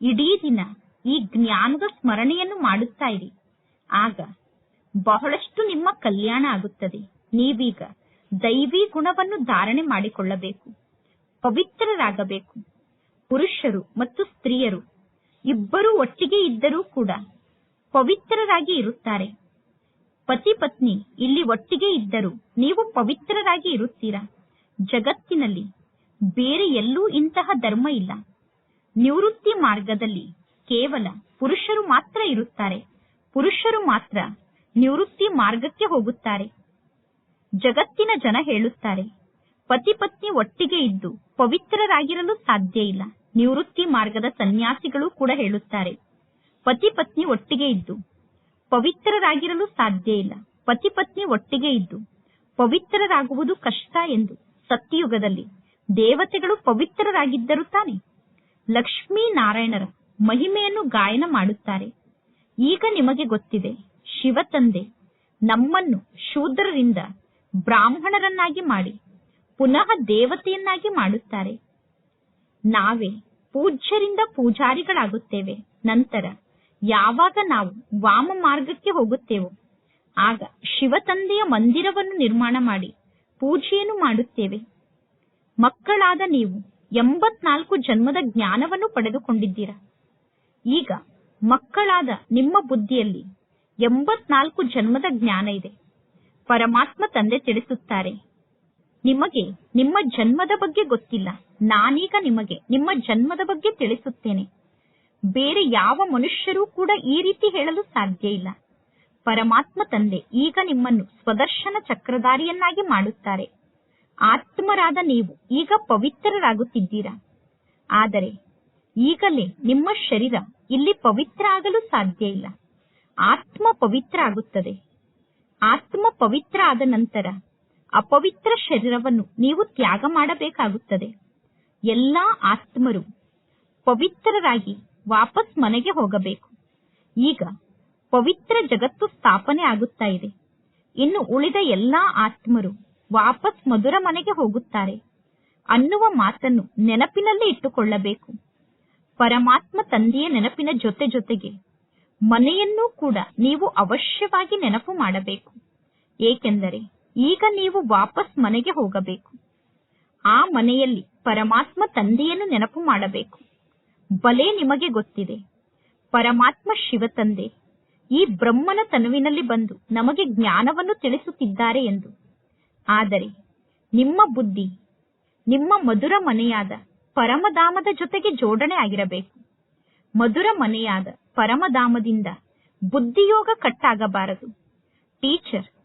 ಇಡೀ ದಿನ ಈ ಜ್ಞಾನದ ಸ್ಮರಣೆಯನ್ನು ಮಾಡುತ್ತಾ ಇರಿ. ಆಗ ಬಹಳಷ್ಟು ನಿಮ್ಮ ಕಲ್ಯಾಣ ಆಗುತ್ತದೆ. ನೀವೀಗ ದೈವಿ ಗುಣವನ್ನು ಧಾರಣೆ ಮಾಡಿಕೊಳ್ಳಬೇಕು. ಪವಿತ್ರರಾಗಬೇಕು. ಪುರುಷರು ಮತ್ತು ಸ್ತ್ರೀಯರು ಇಬ್ಬರೂ ಒಟ್ಟಿಗೆ ಇದ್ದರೂ ಕೂಡ ಪವಿತ್ರರಾಗಿ ಇರುತ್ತಾರೆ. ಪತಿ ಪತ್ನಿ ಇಲ್ಲಿ ಒಟ್ಟಿಗೆ ಇದ್ದರೂ ನೀವು ಪವಿತ್ರರಾಗಿ ಇರುತ್ತೀರಾ? ಜಗತ್ತಿನಲ್ಲಿ ಬೇರೆ ಎಲ್ಲೂ ಇಂತಹ ಧರ್ಮ ಇಲ್ಲ. ನಿವೃತ್ತಿ ಮಾರ್ಗದಲ್ಲಿ ಕೇವಲ ಪುರುಷರು ಮಾತ್ರ ಇರುತ್ತಾರೆ. ಪುರುಷರು ಮಾತ್ರ ನಿವೃತ್ತಿ ಮಾರ್ಗಕ್ಕೆ ಹೋಗುತ್ತಾರೆ. ಜಗತ್ತಿನ ಜನ ಹೇಳುತ್ತಾರೆ, ಪತಿ ಪತ್ನಿ ಒಟ್ಟಿಗೆ ಇದ್ದು ಪವಿತ್ರರಾಗಿರಲು ಸಾಧ್ಯ ಇಲ್ಲ. ನಿವೃತ್ತಿ ಮಾರ್ಗದ ಸನ್ಯಾಸಿಗಳು ಕೂಡ ಹೇಳುತ್ತಾರೆ. ಪತಿ ಪತ್ನಿ ಒಟ್ಟಿಗೆ ಇದ್ದು, ಪವಿತ್ರರಾಗಿರಲು ಸಾಧ್ಯ ಇಲ್ಲ. ಪತಿ ಪತ್ನಿ ಒಟ್ಟಿಗೆ ಇದ್ದು, ಪವಿತ್ರರಾಗುವುದು ಕಷ್ಟ ಎಂದು ಸತ್ಯಯುಗದಲ್ಲಿ ದೇವತೆಗಳು ಪವಿತ್ರರಾಗಿದ್ದರು ತಾನೆ? ಲಕ್ಷ್ಮೀ ನಾರಾಯಣರ ಮಹಿಮೆಯನ್ನು ಗಾಯನ ಮಾಡುತ್ತಾರೆ. ಈಗ ನಿಮಗೆ ಗೊತ್ತಿದೆ ಶಿವ ತಂದೆ ನಮ್ಮನ್ನು ಶೂದ್ರರಿಂದ ಬ್ರಾಹ್ಮಣರನ್ನಾಗಿ ಮಾಡಿ, ಪುನಃ ದೇವತೆಯನ್ನಾಗಿ ಮಾಡುತ್ತಾರೆ. ನಾವೇ ಪೂಜ್ಯರಿಂದ ಪೂಜಾರಿಗಳಾಗುತ್ತೇವೆ. ನಂತರ ಯಾವಾಗ ನಾವು ವಾಮ ಮಾರ್ಗಕ್ಕೆ ಹೋಗುತ್ತೇವೋ, ಆಗ ಶಿವತಂದೆಯ ಮಂದಿರವನ್ನು ನಿರ್ಮಾಣ ಮಾಡಿ ಪೂಜೆಯನ್ನು ಮಾಡುತ್ತೇವೆ. ಮಕ್ಕಳಾದ ನೀವು ಎಂಬತ್ನಾಲ್ಕು ಜನ್ಮದ ಜ್ಞಾನವನ್ನು ಪಡೆದುಕೊಂಡಿದ್ದೀರ. ಈಗ ಮಕ್ಕಳಾದ ನಿಮ್ಮ ಬುದ್ಧಿಯಲ್ಲಿ ಎಂಬತ್ನಾಲ್ಕು ಜನ್ಮದ ಜ್ಞಾನ ಇದೆ. ಪರಮಾತ್ಮ ತಂದೆ ತಿಳಿಸುತ್ತಾರೆ ನಿಮಗೆ, ನಿಮ್ಮ ಜನ್ಮದ ಬಗ್ಗೆ ಗೊತ್ತಿಲ್ಲ. ನಾನೀಗ ನಿಮಗೆ, ನಿಮ್ಮ ಜನ್ಮದ ಬಗ್ಗೆ ತಿಳಿಸುತ್ತೇನೆ. ಬೇರೆ ಯಾವ ಮನುಷ್ಯರೂ ಕೂಡ ಈ ರೀತಿ ಹೇಳಲು ಸಾಧ್ಯ ಇಲ್ಲ. ಪರಮಾತ್ಮ ತಂದೆ ಈಗ ನಿಮ್ಮನ್ನು ಸ್ವದರ್ಶನ ಚಕ್ರಧಾರಿಯನ್ನಾಗಿ ಮಾಡುತ್ತಾರೆ. ಆತ್ಮರಾದ ನೀವು ಈಗ ಪವಿತ್ರರಾಗುತ್ತಿದ್ದೀರಾ? ಆದರೆ, ಈಗಲೇ ನಿಮ್ಮ ಶರೀರ ಇಲ್ಲಿ ಪವಿತ್ರ ಆಗಲು ಸಾಧ್ಯ ಇಲ್ಲ. ಆತ್ಮ ಪವಿತ್ರ ಆಗುತ್ತದೆ. ಆತ್ಮ ಪವಿತ್ರ ಆದ ನಂತರ ಅಪವಿತ್ರ ಶರೀರವನ್ನು ನೀವು ತ್ಯಾಗ ಮಾಡಬೇಕಾಗುತ್ತದೆ. ಎಲ್ಲಾ ಆತ್ಮರು ಪವಿತ್ರರಾಗಿ ವಾಪಸ್ ಮನೆಗೆ ಹೋಗಬೇಕು. ಈಗ ಪವಿತ್ರ ಜಗತ್ತು ಸ್ಥಾಪನೆ ಆಗುತ್ತಾ ಇದೆ. ಇನ್ನು ಉಳಿದ ಎಲ್ಲಾ ಆತ್ಮರು ವಾಪಸ್ ಮಧುರ ಮನೆಗೆ ಹೋಗುತ್ತಾರೆ. ಅನ್ನುವ ಮಾತನ್ನು ನೆನಪಿನಲ್ಲಿ ಇಟ್ಟುಕೊಳ್ಳಬೇಕು. ಪರಮಾತ್ಮ ತಂದೆಯ ನೆನಪಿನ ಜೊತೆ ಜೊತೆಗೆ ಮನೆಯನ್ನೂ ಕೂಡ ನೀವು ಅವಶ್ಯವಾಗಿ ನೆನಪು ಮಾಡಬೇಕು. ಏಕೆಂದರೆ ಈಗ ನೀವು ವಾಪಸ್ ಮನೆಗೆ ಹೋಗಬೇಕು. ಆ ಮನೆಯಲ್ಲಿ ಪರಮಾತ್ಮ ತಂದೆಯನ್ನು ನೆನಪು ಮಾಡಬೇಕು. ಬಲೆ ನಿಮಗೆ ಗೊತ್ತಿದೆ. ಪರಮಾತ್ಮ ಶಿವ ತಂದೆ. ಈ ಬ್ರಹ್ಮನ ತನುವಿನಲ್ಲಿ ಬಂದು ನಮಗೆ ಜ್ಞಾನವನ್ನು ತಿಳಿಸುತ್ತಿದ್ದಾರೆ ಎಂದು. ಆದರೆ ನಿಮ್ಮ ಬುದ್ಧಿ, ನಿಮ್ಮ ಮಧುರ ಮನೆಯಾದ ಪರಮಧಾಮದ ಜೊತೆಗೆ ಜೋಡಣೆ ಆಗಿರಬೇಕು. ಮಧುರ ಮನೆಯಾದ ಪರಮಧಾಮದಿಂದ ಬುದ್ಧಿಯೋಗ ಕಟ್ಟಾಗಬಾರದು. ಟೀಚರ್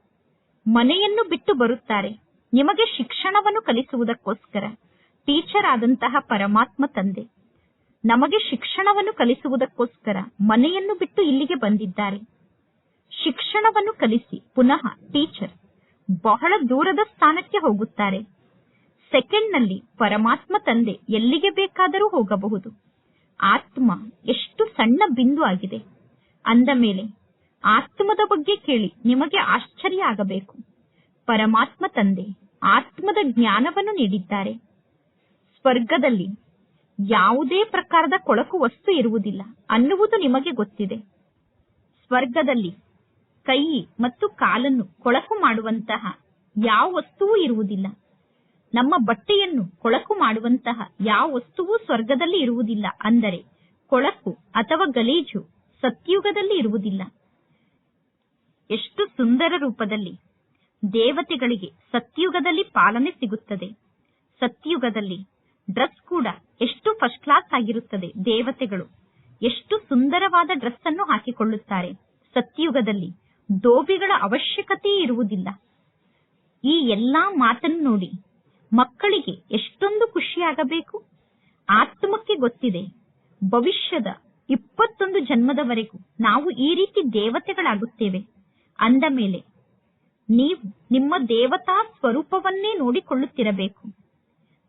ಮನೆಯನ್ನು ಬಿಟ್ಟು ಬರುತ್ತಾರೆ. ನಿಮಗೆ ಶಿಕ್ಷಣವನ್ನು ಕಲಿಸುವುದಕ್ಕೋಸ್ಕರ ಟೀಚರ್ ಆದಂತಹ ಪರಮಾತ್ಮ ತಂದೆ. ನಮಗೆ ಶಿಕ್ಷಣವನ್ನು ಕಲಿಸುವುದಕ್ಕೋಸ್ಕರ ಮನೆಯನ್ನು ಬಿಟ್ಟು ಇಲ್ಲಿಗೆ ಬಂದಿದ್ದಾರೆ. ಶಿಕ್ಷಣವನ್ನು ಕಲಿಸಿ ಪುನಃ ಟೀಚರ್. ಬಹಳ ದೂರದ ಸ್ಥಾನಕ್ಕೆ ಹೋಗುತ್ತಾರೆ. ಸೆಕೆಂಡ್ನಲ್ಲಿ ಪರಮಾತ್ಮ ತಂದೆ ಎಲ್ಲಿಗೆ ಬೇಕಾದರೂ ಹೋಗಬಹುದು. ಆತ್ಮ ಎಷ್ಟು ಸಣ್ಣ ಬಿಂದು ಆಗಿದೆ. ಅಂದ ಮೇಲೆ ಆತ್ಮದ ಬಗ್ಗೆ ಕೇಳಿ, ನಿಮಗೆ ಆಶ್ಚರ್ಯ ಆಗಬೇಕು. ಪರಮಾತ್ಮ ತಂದೆ, ಆತ್ಮದ ಜ್ಞಾನವನ್ನು ನೀಡಿದ್ದಾರೆ. ಸ್ವರ್ಗದಲ್ಲಿ ಯಾವುದೇ ಪ್ರಕಾರದ ಕೊಳಕು ವಸ್ತು ಇರುವುದಿಲ್ಲ ಅನ್ನುವುದು ನಿಮಗೆ ಗೊತ್ತಿದೆ. ಸ್ವರ್ಗದಲ್ಲಿ ಕೈ ಮತ್ತು ಕಾಲನ್ನು ಕೊಳಕು ಮಾಡುವಂತಹ ಯಾವ ವಸ್ತುವೂ ಇರುವುದಿಲ್ಲ. ನಮ್ಮ ಬಟ್ಟೆಯನ್ನು ಕೊಳಕು ಮಾಡುವಂತಹ ಯಾವ ವಸ್ತುವೂ ಸ್ವರ್ಗದಲ್ಲಿ ಇರುವುದಿಲ್ಲ ಅಂದರೆ ಕೊಳಕು ಅಥವಾ ಗಲೀಜು ಸತ್ಯುಗದಲ್ಲಿ ಇರುವುದಿಲ್ಲ. ಎಷ್ಟು ಸುಂದರ ರೂಪದಲ್ಲಿ ದೇವತೆಗಳಿಗೆ ಸತ್ಯುಗದಲ್ಲಿ ಪಾಲನೆ ಸಿಗುತ್ತದೆ. ಸತ್ಯುಗದಲ್ಲಿ ಡ್ರೆಸ್ ಕೂಡ ಎಷ್ಟು ಫಸ್ಟ್ ಕ್ಲಾಸ್ ಆಗಿರುತ್ತದೆ ದೇವತೆಗಳು. ಎಷ್ಟು ಸುಂದರವಾದ ಡ್ರೆಸ್ ಅನ್ನು ಹಾಕಿಕೊಳ್ಳುತ್ತಾರೆ. ಸತ್ಯುಗದಲ್ಲಿ ದೋಬಿಗಳ ಅವಶ್ಯಕತೆ ಇರುವುದಿಲ್ಲ. ಈ ಎಲ್ಲಾ ಮಾತನ್ನು ನೋಡಿ ಮಕ್ಕಳಿಗೆ ಎಷ್ಟೊಂದು ಖುಷಿಯಾಗಬೇಕು. ಆತ್ಮಕ್ಕೆ ಗೊತ್ತಿದೆ ಭವಿಷ್ಯದ ಇಪ್ಪತ್ತೊಂದು ಜನ್ಮದವರೆಗೂ ನಾವು ಈ ರೀತಿ ದೇವತೆಗಳಾಗುತ್ತೇವೆ. ಅಂದ ಮೇಲೆ, ನೀವು ನಿಮ್ಮ ದೇವತಾ ಸ್ವರೂಪವನ್ನೇ ನೋಡಿಕೊಳ್ಳುತ್ತಿರಬೇಕು.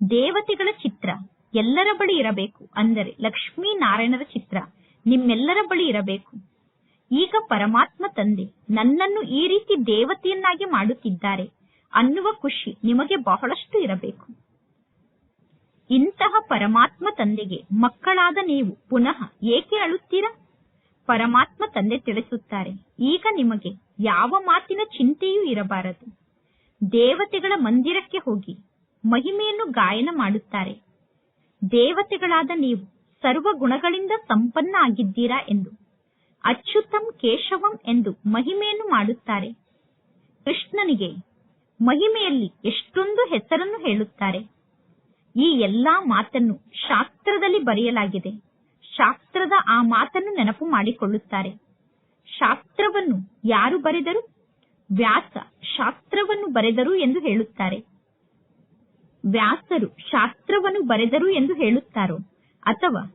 ದೇವತೆಗಳ ಚಿತ್ರ ಎಲ್ಲರ ಬಳಿ ಇರಬೇಕು ಅಂದರೆ ಲಕ್ಷ್ಮೀ ನಾರಾಯಣರ ಚಿತ್ರ ನಿಮ್ಮೆಲ್ಲರ ಬಳಿ ಇರಬೇಕು. ಈಗ ಪರಮಾತ್ಮ ತಂದೆ ನನ್ನನ್ನು ಈ ರೀತಿ ದೇವತೆಯನ್ನಾಗಿ ಮಾಡುತ್ತಿದ್ದಾರೆ ಅನ್ನುವ ಖುಷಿ ನಿಮಗೆ ಬಹಳಷ್ಟು ಇರಬೇಕು. ಇಂತಹ ಪರಮಾತ್ಮ ತಂದೆಗೆ ಮಕ್ಕಳಾದ ನೀವು ಪುನಃ ಏಕೆ ಅಳುತ್ತೀರಾ? ಪರಮಾತ್ಮ ತಂದೆ ತಿಳಿಸುತ್ತಾರೆ. ಈಗ ನಿಮಗೆ ಯಾವ ಮಾತಿನ ಚಿಂತೆಯೂ ಇರಬಾರದು. ದೇವತೆಗಳ ಮಂದಿರಕ್ಕೆ ಹೋಗಿ ಮಹಿಮೆಯನ್ನು ಗಾಯನ ಮಾಡುತ್ತಾರೆ. ದೇವತೆಗಳಾದ ನೀವು ಸರ್ವ ಗುಣಗಳಿಂದ ಸಂಪನ್ನ ಆಗಿದ್ದೀರಾ ಎಂದು, ಅಚ್ಯುತಂ ಕೇಶವಂ ಎಂದು ಮಹಿಮೆಯನ್ನು ಮಾಡುತ್ತಾರೆ. ಕೃಷ್ಣನಿಗೆ ಮಹಿಮೆಯಲ್ಲಿ ಎಷ್ಟೊಂದು ಹೆಸರನ್ನು ಹೇಳುತ್ತಾರೆ. ಈ ಎಲ್ಲಾ ಮಾತನ್ನು ಶಾಸ್ತ್ರದಲ್ಲಿ ಬರೆಯಲಾಗಿದೆ. ಶಾಸ್ತ್ರದ ಆ ಮಾತನ್ನು ನೆನಪು ಮಾಡಿಕೊಳ್ಳುತ್ತಾರೆ. ಶಾಸ್ತ್ರವನ್ನು ಯಾರು ಬರೆದರು? ವ್ಯಾಸ ಶಾಸ್ತ್ರವನ್ನು ಬರೆದರು ಎಂದು ಹೇಳುತ್ತಾರೆ. ವ್ಯಾಸರು ಶಾಸ್ತ್ರವನ್ನು ಬರೆದರು ಎಂದು ಹೇಳುತ್ತಾರೋ? ಅಥವಾ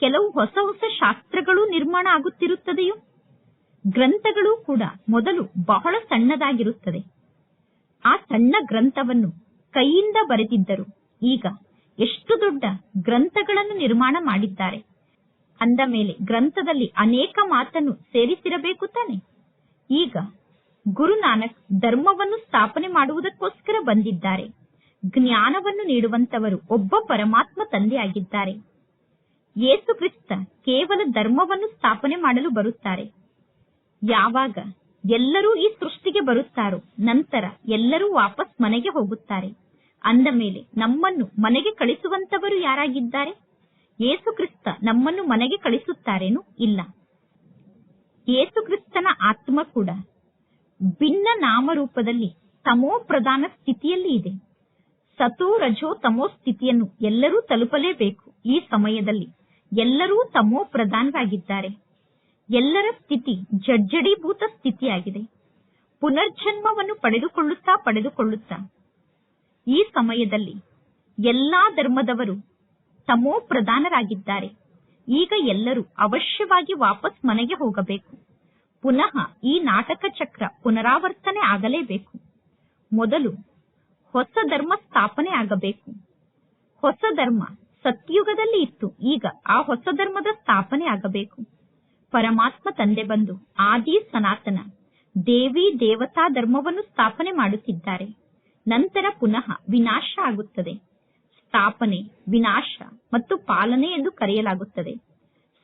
ಕೆಲವು ಹೊಸ ಹೊಸ ಶಾಸ್ತ್ರಗಳು ನಿರ್ಮಾಣ ಆಗುತ್ತಿರುತ್ತದೆಯೋ? ಗ್ರಂಥಗಳು ಕೂಡ ಮೊದಲು ಬಹಳ ಸಣ್ಣದಾಗಿರುತ್ತದೆ. ಆ ಸಣ್ಣ ಗ್ರಂಥವನ್ನು ಕೈಯಿಂದ ಬರೆದಿದ್ದರು. ಈಗ ಎಷ್ಟು ದೊಡ್ಡ ಗ್ರಂಥಗಳನ್ನು ನಿರ್ಮಾಣ ಮಾಡಿದ್ದಾರೆ. ಅಂದ ಮೇಲೆ ಗ್ರಂಥದಲ್ಲಿ ಅನೇಕ ಮಾತನ್ನು ಸೇರಿಸಿರಬೇಕು ತಾನೆ. ಈಗ ಗುರುನಾನಕ್ ಧರ್ಮವನ್ನು ಸ್ಥಾಪನೆ ಮಾಡುವುದಕ್ಕೋಸ್ಕರ ಬಂದಿದ್ದಾರೆ. ಜ್ಞಾನವನ್ನು ನೀಡುವಂತವರು ಒಬ್ಬ ಪರಮಾತ್ಮ ತಂದೆಯಾಗಿದ್ದಾರೆ. ಯೇಸು ಕ್ರಿಸ್ತ ಕೇವಲ ಧರ್ಮವನ್ನು ಸ್ಥಾಪನೆ ಮಾಡಲು ಬರುತ್ತಾರೆ. ಯಾವಾಗ ಎಲ್ಲರೂ ಈ ಸೃಷ್ಟಿಗೆ ಬರುತ್ತಾರೋ ನಂತರ ಎಲ್ಲರೂ ವಾಪಸ್ ಮನೆಗೆ ಹೋಗುತ್ತಾರೆ. ಅಂದ ಮೇಲೆ ನಮ್ಮನ್ನು ಮನೆಗೆ ಕಳಿಸುವಂತವರು ಯಾರಾಗಿದ್ದಾರೆ? ಯೇಸು ಕ್ರಿಸ್ತ ನಮ್ಮನ್ನು ಮನೆಗೆ ಕಳಿಸುತ್ತಾರೇನು? ಇಲ್ಲ. ಯೇಸುಕ್ರಿಸ್ತನ ಆತ್ಮ ಕೂಡ ಭಿನ್ನ ನಾಮರೂಪದಲ್ಲಿ ತಮೋ ಪ್ರಧಾನ ಸ್ಥಿತಿಯಲ್ಲಿ ಇದೆ. ಸತೋ ರಜೋ ತಮೋ ಸ್ಥಿತಿಯನ್ನು ಎಲ್ಲರೂ ತಲುಪಲೇಬೇಕು. ಈ ಸಮಯದಲ್ಲಿ ಎಲ್ಲರೂ ತಮೋ ಪ್ರಧಾನರಾಗಿದ್ದಾರೆ. ಎಲ್ಲರ ಸ್ಥಿತಿ ಜಡ್ಜಡೀಭೂತ ಸ್ಥಿತಿಯಾಗಿದೆ. ಪುನರ್ಜನ್ಮವನ್ನು ಪಡೆದುಕೊಳ್ಳುತ್ತಾ ಪಡೆದುಕೊಳ್ಳುತ್ತಾ ಈ ಸಮಯದಲ್ಲಿ ಎಲ್ಲಾ ಧರ್ಮದವರು ತಮೋ ಪ್ರಧಾನರಾಗಿದ್ದಾರೆ. ಈಗ ಎಲ್ಲರೂ ಅವಶ್ಯವಾಗಿ ವಾಪಸ್ ಮನೆಗೆ ಹೋಗಬೇಕು. ಪುನಃ ಈ ನಾಟಕ ಚಕ್ರ ಪುನರಾವರ್ತನೆ ಆಗಲೇಬೇಕು. ಮೊದಲು ಹೊಸ ಧರ್ಮ ಸ್ಥಾಪನೆ ಆಗಬೇಕು. ಹೊಸ ಧರ್ಮ ಸತ್ಯುಗದಲ್ಲಿ ಇತ್ತು. ಈಗ ಆ ಹೊಸ ಧರ್ಮದ ಸ್ಥಾಪನೆ ಆಗಬೇಕು. ಪರಮಾತ್ಮ ತಂದೆ ಬಂದು ಆದಿ ಸನಾತನ, ದೇವಿ ದೇವತಾ ಧರ್ಮವನ್ನು ಸ್ಥಾಪನೆ ಮಾಡುತ್ತಿದ್ದಾರೆ. ನಂತರ ಪುನಃ ವಿನಾಶ ಆಗುತ್ತದೆ. ಸ್ಥಾಪನೆ ವಿನಾಶ ಮತ್ತು ಪಾಲನೆ ಎಂದು ಕರೆಯಲಾಗುತ್ತದೆ.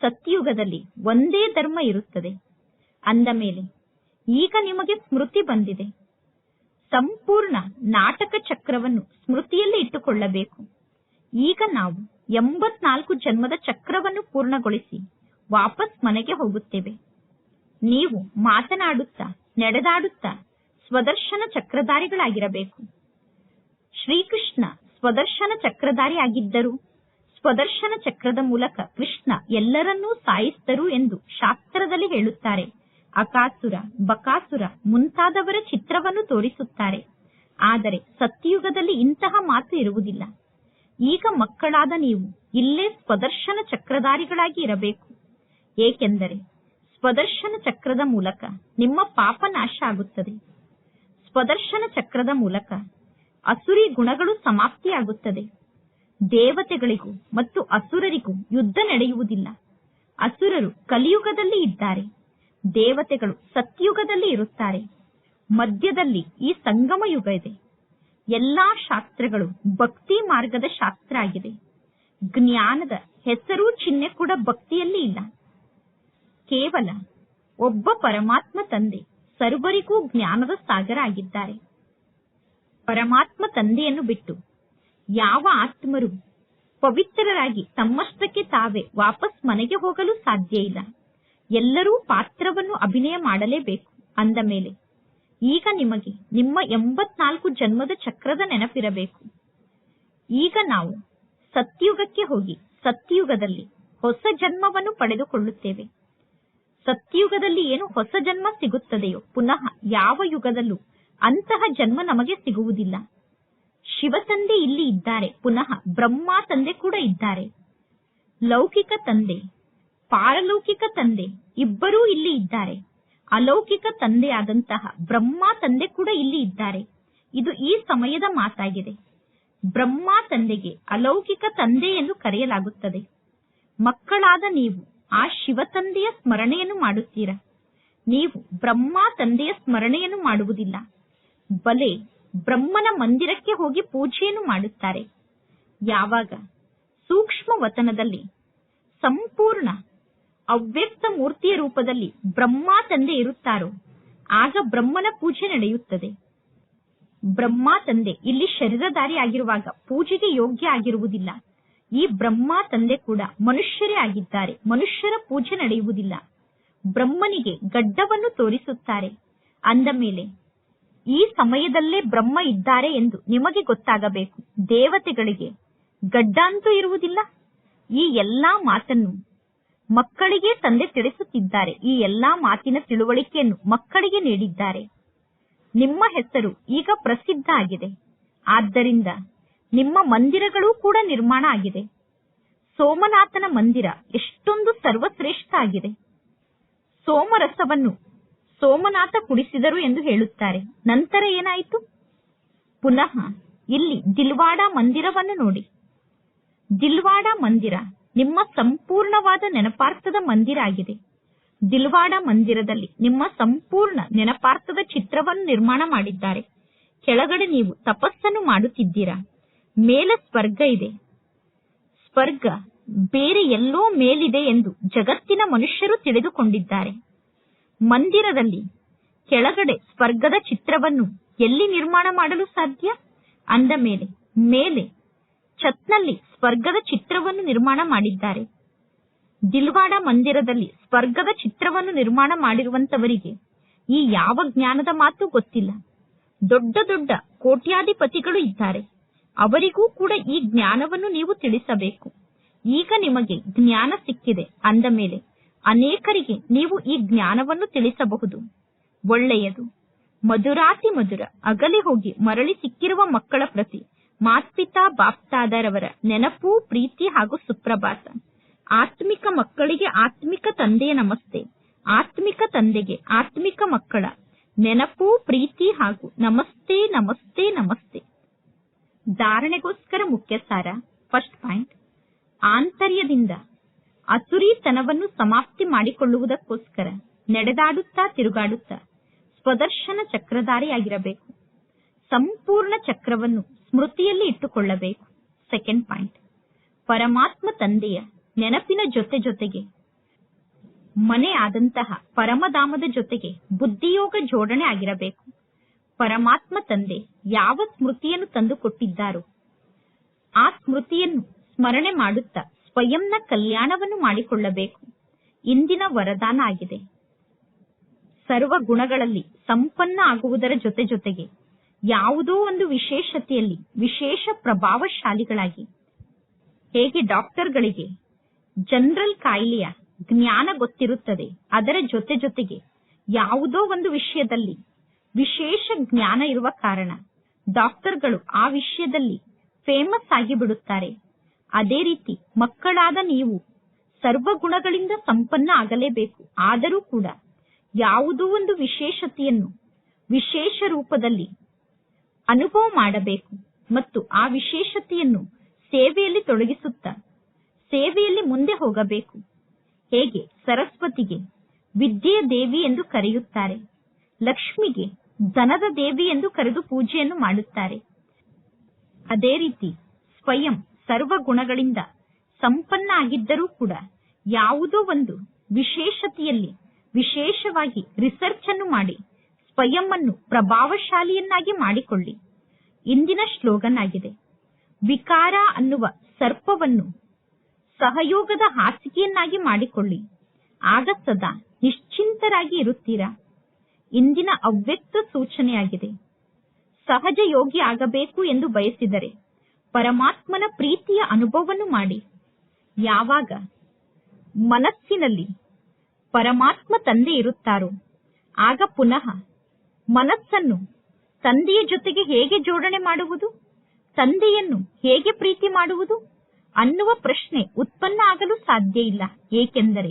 ಸತ್ಯುಗದಲ್ಲಿ ಒಂದೇ ಧರ್ಮ ಇರುತ್ತದೆ. ಅಂದ ಮೇಲೆ, ಈಗ ನಿಮಗೆ ಸ್ಮೃತಿ ಬಂದಿದೆ. ಸಂಪೂರ್ಣ ನಾಟಕ ಚಕ್ರವನ್ನು ಸ್ಮೃತಿಯಲ್ಲಿ ಇಟ್ಟುಕೊಳ್ಳಬೇಕು. ಈಗ ನಾವು ಎಂಬತ್ನಾಲ್ಕು ಜನ್ಮದ ಚಕ್ರವನ್ನು ಪೂರ್ಣಗೊಳಿಸಿ ವಾಪಸ್ ಮನೆಗೆ ಹೋಗುತ್ತೇವೆ. ನೀವು ಮಾತನಾಡುತ್ತಾ, ನಡೆದಾಡುತ್ತಾ ಸ್ವದರ್ಶನ ಚಕ್ರಧಾರಿಗಳಾಗಿರಬೇಕು. ಶ್ರೀಕೃಷ್ಣ ಸ್ವದರ್ಶನ ಚಕ್ರಧಾರಿ ಆಗಿದ್ದರು ಸ್ವದರ್ಶನ ಚಕ್ರದ ಮೂಲಕ ಕೃಷ್ಣ ಎಲ್ಲರನ್ನೂ ಸಾಯಿಸಿದರು ಎಂದು ಶಾಸ್ತ್ರದಲ್ಲಿ ಹೇಳುತ್ತಾರೆ. ಅಕಾಸುರ, ಬಕಾಸುರ ಮುಂತಾದವರ ಚಿತ್ರವನ್ನು ತೋರಿಸುತ್ತಾರೆ. ಆದರೆ ಸತ್ಯಯುಗದಲ್ಲಿ ಇಂತಹ ಮಾತು ಇರುವುದಿಲ್ಲ. ಈಗ ಮಕ್ಕಳಾದ ನೀವು ಇಲ್ಲೇ ಸ್ವದರ್ಶನ ಚಕ್ರಧಾರಿಗಳಾಗಿ ಇರಬೇಕು. ಏಕೆಂದರೆ ಸ್ವದರ್ಶನ ಚಕ್ರದ ಮೂಲಕ ನಿಮ್ಮ ಪಾಪ ನಾಶ ಆಗುತ್ತದೆ. ಸ್ವದರ್ಶನ ಚಕ್ರದ ಮೂಲಕ ಅಸುರಿ ಗುಣಗಳು ಸಮಾಪ್ತಿಯಾಗುತ್ತದೆ. ದೇವತೆಗಳಿಗೂ ಮತ್ತು ಅಸುರರಿಗೂ ಯುದ್ಧ ನಡೆಯುವುದಿಲ್ಲ. ಅಸುರರು ಕಲಿಯುಗದಲ್ಲಿ ಇದ್ದಾರೆ. ದೇವತೆಗಳು ಸತ್ಯುಗದಲ್ಲಿ ಇರುತ್ತಾರೆ. ಮಧ್ಯದಲ್ಲಿ ಈ ಸಂಗಮ ಯುಗ ಇದೆ. ಎಲ್ಲಾ ಶಾಸ್ತ್ರಗಳು ಭಕ್ತಿ ಮಾರ್ಗದ ಶಾಸ್ತ್ರ ಆಗಿದೆ. ಜ್ಞಾನದ ಹೆಸರು ಚಿಹ್ನೆ ಕೂಡ ಭಕ್ತಿಯಲ್ಲಿ ಇಲ್ಲ. ಕೇವಲ ಒಬ್ಬ ಪರಮಾತ್ಮ ತಂದೆ ಸರ್ವರಿಗೂ ಜ್ಞಾನದ ಸಾಗರ ಆಗಿದ್ದಾರೆ. ಪರಮಾತ್ಮ ತಂದೆಯನ್ನು ಬಿಟ್ಟು ಯಾವ ಆತ್ಮರು ಪವಿತ್ರರಾಗಿ ತಮ್ಮಷ್ಟಕ್ಕೆ ತಾವೇ ವಾಪಸ್ ಮನೆಗೆ ಹೋಗಲು ಸಾಧ್ಯ ಇಲ್ಲ. ಎಲ್ಲರೂ ಪಾತ್ರವನ್ನು ಅಭಿನಯ ಮಾಡಲೇಬೇಕು ಅಂದ ಮೇಲೆ ಈಗ ನಿಮಗೆ ನಿಮ್ಮ ಎಂಬತ್ನಾಲ್ಕು ಜನ್ಮದ ಚಕ್ರದ ನೆನಪಿರಬೇಕು. ಈಗ ನಾವು ಸತ್ಯುಗಕ್ಕೆ ಹೋಗಿ ಸತ್ಯುಗದಲ್ಲಿ ಹೊಸ ಜನ್ಮವನ್ನು ಪಡೆದುಕೊಳ್ಳುತ್ತೇವೆ. ಸತ್ಯುಗದಲ್ಲಿ ಏನು ಹೊಸ ಜನ್ಮ ಸಿಗುತ್ತದೆಯೋ ಪುನಃ ಯಾವ ಯುಗದಲ್ಲೂ ಅಂತಹ ಜನ್ಮ ನಮಗೆ ಸಿಗುವುದಿಲ್ಲ. ಶಿವ ತಂದೆ ಇಲ್ಲಿ ಇದ್ದಾರೆ. ಪುನಃ ಬ್ರಹ್ಮ ತಂದೆ ಕೂಡ ಇದ್ದಾರೆ. ಲೌಕಿಕ ತಂದೆ, ಪಾರಲೌಕಿಕ ತಂದೆ ಇಬ್ಬರೂ ಇಲ್ಲಿ ಇದ್ದಾರೆ. ಅಲೌಕಿಕ ತಂದೆಯಾದಂತಹ ಬ್ರಹ್ಮ ತಂದೆ ಕೂಡ ಇಲ್ಲಿ ಇದ್ದಾರೆ. ಇದು ಈ ಸಮಯದ ಮಾತಾಗಿದೆ. ಬ್ರಹ್ಮ ತಂದೆಗೆ ಅಲೌಕಿಕ ತಂದೆ ಎಂದು ಕರೆಯಲಾಗುತ್ತದೆ. ಮಕ್ಕಳಾದ ನೀವು ಆ ಶಿವ ತಂದೆಯ ಸ್ಮರಣೆಯನ್ನು ಮಾಡುತ್ತೀರಾ? ನೀವು ಬ್ರಹ್ಮ ತಂದೆಯ ಸ್ಮರಣೆಯನ್ನು ಮಾಡುವುದಿಲ್ಲ. ಬಲೆ ಬ್ರಹ್ಮನ ಮಂದಿರಕ್ಕೆ ಹೋಗಿ ಪೂಜೆಯನ್ನು ಮಾಡುತ್ತಾರೆ. ಯಾವಾಗ? ಸೂಕ್ಷ್ಮ ವತನದಲ್ಲಿ. ಸಂಪೂರ್ಣ ಅವ್ಯಕ್ತ ಮೂರ್ತಿಯ ರೂಪದಲ್ಲಿ ಬ್ರಹ್ಮ ತಂದೆ ಇರುತ್ತಾರೋ, ಆಗ ಬ್ರಹ್ಮನ ಪೂಜೆ ನಡೆಯುತ್ತದೆ. ಬ್ರಹ್ಮ ತಂದೆ ಇಲ್ಲಿ ಶರೀರಧಾರಿ ಆಗಿರುವಾಗ ಪೂಜೆಗೆ ಯೋಗ್ಯ ಆಗಿರುವುದಿಲ್ಲ. ಈ ಬ್ರಹ್ಮ ತಂದೆ ಕೂಡ ಮನುಷ್ಯರೇ ಆಗಿದ್ದಾರೆ, ಮನುಷ್ಯರ ಪೂಜೆ ನಡೆಯುವುದಿಲ್ಲ. ಬ್ರಹ್ಮನಿಗೆ ಗಡ್ಡವನ್ನು ತೋರಿಸುತ್ತಾರೆ. ಅಂದ ಮೇಲೆ ಈ ಸಮಯದಲ್ಲೇ ಬ್ರಹ್ಮ ಇದ್ದಾರೆ ಎಂದು ನಿಮಗೆ ಗೊತ್ತಾಗಬೇಕು. ದೇವತೆಗಳಿಗೆ ಗಡ್ಡ ಅಂತೂ ಇರುವುದಿಲ್ಲ. ಈ ಎಲ್ಲಾ ಮಾತನ್ನು ಮಕ್ಕಳಿಗೆ ತಂದೆ ತಿಳಿಸುತ್ತಿದ್ದಾರೆ. ಈ ಎಲ್ಲಾ ಮಾತಿನ ತಿಳುವಳಿಕೆಯನ್ನು ಮಕ್ಕಳಿಗೆ ನೀಡಿದ್ದಾರೆ. ನಿಮ್ಮ ಹೆಸರು ಈಗ ಪ್ರಸಿದ್ಧ ಆಗಿದೆ. ಆದ್ದರಿಂದ ನಿಮ್ಮ ಮಂದಿರಗಳೂ ಕೂಡ ನಿರ್ಮಾಣ ಆಗಿದೆ. ಸೋಮನಾಥನ ಮಂದಿರ ಎಷ್ಟೊಂದು ಸರ್ವಶ್ರೇಷ್ಠ ಆಗಿದೆ. ಸೋಮರಸವನ್ನು ಸೋಮನಾಥ ಕುಡಿಸಿದರು ಎಂದು ಹೇಳುತ್ತಾರೆ. ನಂತರ ಏನಾಯಿತು? ಪುನಃ ಇಲ್ಲಿ ದಿಲ್ವಾಡ ಮಂದಿರವನ್ನು ನೋಡಿ. ದಿಲ್ವಾಡ ಮಂದಿರ ನಿಮ್ಮ ಸಂಪೂರ್ಣವಾದ ನೆನಪಾರ್ಥದ ಮಂದಿರ ಆಗಿದೆ. ದಿಲ್ವಾಡ ಮಂದಿರದಲ್ಲಿ ನಿಮ್ಮ ಸಂಪೂರ್ಣ ನೆನಪಾರ್ಥದ ಚಿತ್ರವನ್ನು ನಿರ್ಮಾಣ ಮಾಡಿದ್ದಾರೆ. ಕೆಳಗಡೆ ನೀವು ತಪಸ್ಸನ್ನು ಮಾಡುತ್ತಿದ್ದೀರಾ? ಮೇಲೆ ಸ್ವರ್ಗ ಇದೆ. ಸ್ವರ್ಗ ಬೇರೆ ಎಲ್ಲೋ ಮೇಲಿದೆ ಎಂದು ಜಗತ್ತಿನ ಮನುಷ್ಯರು ತಿಳಿದುಕೊಂಡಿದ್ದಾರೆ. ಮಂದಿರದಲ್ಲಿ ಕೆಳಗಡೆ ಸ್ವರ್ಗದ ಚಿತ್ರವನ್ನು ಎಲ್ಲಿ ನಿರ್ಮಾಣ ಮಾಡಲು ಸಾಧ್ಯ? ಅಂದ ಮೇಲೆ ಮೇಲೆ ಛತ್ನಲ್ಲಿ ಸ್ವರ್ಗದ ಚಿತ್ರವನ್ನು ನಿರ್ಮಾಣ ಮಾಡಿದ್ದಾರೆ. ದಿಲ್ವಾಡ ಮಂದಿರದಲ್ಲಿ ಸ್ವರ್ಗದ ಚಿತ್ರವನ್ನು ನಿರ್ಮಾಣ ಮಾಡಿರುವಂತವರಿಗೆ ಈ ಯಾವ ಜ್ಞಾನದ ಮಾತು ಗೊತ್ತಿಲ್ಲ. ದೊಡ್ಡ ದೊಡ್ಡ ಕೋಟ್ಯಾಧಿಪತಿಗಳು ಇದ್ದಾರೆ. ಅವರಿಗೂ ಕೂಡ ಈ ಜ್ಞಾನವನ್ನು ನೀವು ತಿಳಿಸಬೇಕು. ಈಗ ನಿಮಗೆ ಜ್ಞಾನ ಸಿಕ್ಕಿದೆ, ಅಂದ ಮೇಲೆ ಅನೇಕರಿಗೆ ನೀವು ಈ ಜ್ಞಾನವನ್ನು ತಿಳಿಸಬಹುದು. ಒಳ್ಳೆಯದು. ಮಧುರಾತಿ ಮಧುರ, ಅಗಲಿ ಹೋಗಿ ಮರಳಿ ಸಿಕ್ಕಿರುವ ಮಕ್ಕಳ ಪ್ರತಿ ಮಾತ್ಪಿತಾ ಬಾಪ್ತಾದರವರ ನೆನಪು, ಪ್ರೀತಿ ಹಾಗೂ ಸುಪ್ರಭಾತ. ಆತ್ಮಿಕ ಮಕ್ಕಳಿಗೆ ಆತ್ಮಿಕ ತಂದೆಯ ನಮಸ್ತೆ. ಆತ್ಮಿಕ ತಂದೆಗೆ ಆತ್ಮಿಕ ಮಕ್ಕಳ, ನೆನಪು, ಪ್ರೀತಿ ಹಾಗೂ ನಮಸ್ತೆ ನಮಸ್ತೆ ನಮಸ್ತೆ. ಧಾರಣೆಗೋಸ್ಕರ ಮುಖ್ಯ ಸಾರ ಫಸ್ಟ್ ಪಾಯಿಂಟ್ ಆಂತರ್ಯದಿಂದ ಅಸುರಿತನವನ್ನು ಸಮಾಪ್ತಿ ಮಾಡಿಕೊಳ್ಳುವುದಕ್ಕೋಸ್ಕರ ನಡೆದಾಡುತ್ತಾ ತಿರುಗಾಡುತ್ತಾ ಸ್ವದರ್ಶನ ಚಕ್ರಧಾರಿಯಾಗಿರಬೇಕು. ಸಂಪೂರ್ಣ ಚಕ್ರವನ್ನು ಸ್ಮೃತಿಯಲ್ಲಿ ಇಟ್ಟುಕೊಳ್ಳಬೇಕು. ಸೆಕೆಂಡ್ ಪಾಯಿಂಟ್ ಪರಮಾತ್ಮ ತಂದೆಯ ನೆನಪಿನ ಜೊತೆ ಜೊತೆಗೆ, ಮನೆ ಆದಂತಹ ಪರಮಧಾಮದ ಜೊತೆಗೆ ಬುದ್ಧಿಯೋಗ ಜೋಡಣೆ ಆಗಿರಬೇಕು. ಪರಮಾತ್ಮ ತಂದೆ ಯಾವ ಸ್ಮೃತಿಯನ್ನು ತಂದುಕೊಟ್ಟಿದ್ದಾರೋ, ಆ ಸ್ಮೃತಿಯನ್ನು ಸ್ಮರಣೆ ಮಾಡುತ್ತಾ ಸ್ವಯಂನ ಕಲ್ಯಾಣವನ್ನು ಮಾಡಿಕೊಳ್ಳಬೇಕು. ಇಂದಿನ ವರದಾನ ಆಗಿದೆ. ಸರ್ವ ಗುಣಗಳಲ್ಲಿ ಸಂಪನ್ನ ಆಗುವುದರ ಜೊತೆ ಜೊತೆಗೆ ಯಾವುದೋ ಒಂದು ವಿಶೇಷತೆಯಲ್ಲಿ ವಿಶೇಷ ಪ್ರಭಾವಶಾಲಿಗಳಾಗಿ ಹೇಗೆ ಡಾಕ್ಟರ್ಗಳಿಗೆ ಜನರಲ್ ಕಾಯಿಲೆಯ ಜ್ಞಾನ ಗೊತ್ತಿರುತ್ತದೆ, ಅದರ ಜೊತೆ ಜೊತೆಗೆ ಯಾವುದೋ ಒಂದು ವಿಷಯದಲ್ಲಿ ವಿಶೇಷ ಜ್ಞಾನ ಇರುವ ಕಾರಣ ಡಾಕ್ಟರ್ಗಳು ಆ ವಿಷಯದಲ್ಲಿ ಫೇಮಸ್ ಆಗಿ ಬಿಡುತ್ತಾರೆ ಅದೇ ರೀತಿ ಮಕ್ಕಳಾದ ನೀವು ಸರ್ವ ಗುಣಗಳಿಂದ ಸಂಪನ್ನ ಆಗಲೇಬೇಕು. ಆದರೂ ಕೂಡ ಯಾವುದೋ ಒಂದು ವಿಶೇಷತೆಯನ್ನು ವಿಶೇಷ ರೂಪದಲ್ಲಿ ಅನುಭವ ಮಾಡಬೇಕು ಮತ್ತು ಆ ವಿಶೇಷತೆಯನ್ನು ಸೇವೆಯಲ್ಲಿ ತೊಡಗಿಸುತ್ತಾ ಸೇವೆಯಲ್ಲಿ ಮುಂದೆ ಹೋಗಬೇಕು. ಹೇಗೆ? ಸರಸ್ವತಿಗೆ ವಿದ್ಯೆಯ ದೇವಿ ಎಂದು ಕರೆಯುತ್ತಾರೆ. ಲಕ್ಷ್ಮಿಗೆ ಧನದ ದೇವಿ ಎಂದು ಕರೆದು ಪೂಜೆಯನ್ನು ಮಾಡುತ್ತಾರೆ. ಅದೇ ರೀತಿ ಸ್ವಯಂ ಸರ್ವ ಗುಣಗಳಿಂದ ಸಂಪನ್ನ ಆಗಿದ್ದರೂ ಕೂಡ ಯಾವುದೋ ಒಂದು ವಿಶೇಷತೆಯಲ್ಲಿ ವಿಶೇಷವಾಗಿ ರಿಸರ್ಚ್ ಅನ್ನು ಮಾಡಿ, ಸ್ವಯಂ ಪ್ರಭಾವಶಾಲಿಯನ್ನಾಗಿ ಮಾಡಿಕೊಳ್ಳಿ. ಇಂದಿನ ಶ್ಲೋಗನ್ ಆಗಿದೆ, ವಿಕಾರ ಅನ್ನುವ ಸರ್ಪವನ್ನು ಸಹಯೋಗದ ಹಾಸಿಗೆಯನ್ನಾಗಿ ಮಾಡಿಕೊಳ್ಳಿ. ಆಗ ಸದಾ ನಿಶ್ಚಿಂತರಾಗಿ ಇರುತ್ತೀರಾ? ಇಂದಿನ ಅವ್ಯಕ್ತ ಸೂಚನೆಯಾಗಿದೆ ಸಹಜ ಯೋಗಿ ಆಗಬೇಕು ಎಂದು ಬಯಸಿದರೆ ಪರಮಾತ್ಮನ ಪ್ರೀತಿಯ ಅನುಭವವನ್ನು ಮಾಡಿ. ಯಾವಾಗ? ಮನಸ್ಸಿನಲ್ಲಿ ಪರಮಾತ್ಮ ತಂದೆ ಇರುತ್ತಾರೋ, ಆಗ ಪುನಃ ಮನಸ್ಸನ್ನು ತಂದೆಯ ಜೊತೆಗೆ ಹೇಗೆ ಜೋಡಣೆ ಮಾಡುವುದು, ತಂದೆಯನ್ನು ಹೇಗೆ ಪ್ರೀತಿ ಮಾಡುವುದು ಅನ್ನುವ ಪ್ರಶ್ನೆ ಉತ್ಪನ್ನ ಆಗಲು ಸಾಧ್ಯ ಇಲ್ಲ. ಏಕೆಂದರೆ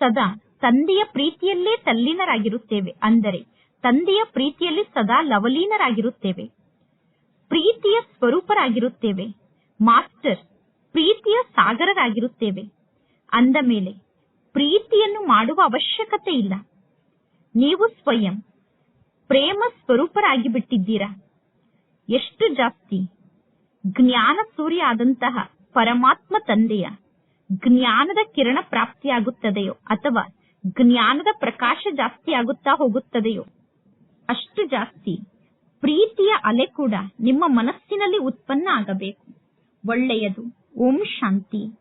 ಸದಾ ತಂದೆಯ ಪ್ರೀತಿಯಲ್ಲೇ ತಲ್ಲೀನರಾಗಿರುತ್ತೇವೆ. ಅಂದರೆ ತಂದೆಯ ಪ್ರೀತಿಯಲ್ಲಿ ಸದಾ ಲವಲೀನರಾಗಿರುತ್ತೇವೆ. ಪ್ರೀತಿಯ ಸ್ವರೂಪರಾಗಿರುತ್ತೇವೆ. ಮಾಸ್ಟರ್, ಪ್ರೀತಿಯ ಸಾಗರರಾಗಿರುತ್ತೇವೆ. ಅಂದ ಮೇಲೆ, ಪ್ರೀತಿಯನ್ನು ಮಾಡುವ ಅವಶ್ಯಕತೆ ಇಲ್ಲ. ನೀವು ಸ್ವಯಂ ಪ್ರೇಮ ಸ್ವರೂಪರಾಗಿ ಬಿಟ್ಟಿದ್ದೀರಾ ಎಷ್ಟು ಜಾಸ್ತಿ. ಜ್ಞಾನ ಸೂರ್ಯ ಆದಂತಹ ಪರಮಾತ್ಮ ತಂದೆಯ ಜ್ಞಾನದ ಕಿರಣ ಪ್ರಾಪ್ತಿಯಾಗುತ್ತದೆಯೋ ಅಥವಾ ಜ್ಞಾನದ ಪ್ರಕಾಶ ಜಾಸ್ತಿ ಆಗುತ್ತಾ ಹೋಗುತ್ತದೆಯೋ? ಅಷ್ಟು ಜಾಸ್ತಿ. ಪ್ರೀತಿಯ ಅಲೆ ಕೂಡ ನಿಮ್ಮ ಮನಸ್ಸಿನಲ್ಲಿ ಉತ್ಪನ್ನ ಆಗಬೇಕು. ಒಳ್ಳೆಯದು. ಓಂ ಶಾಂತಿ.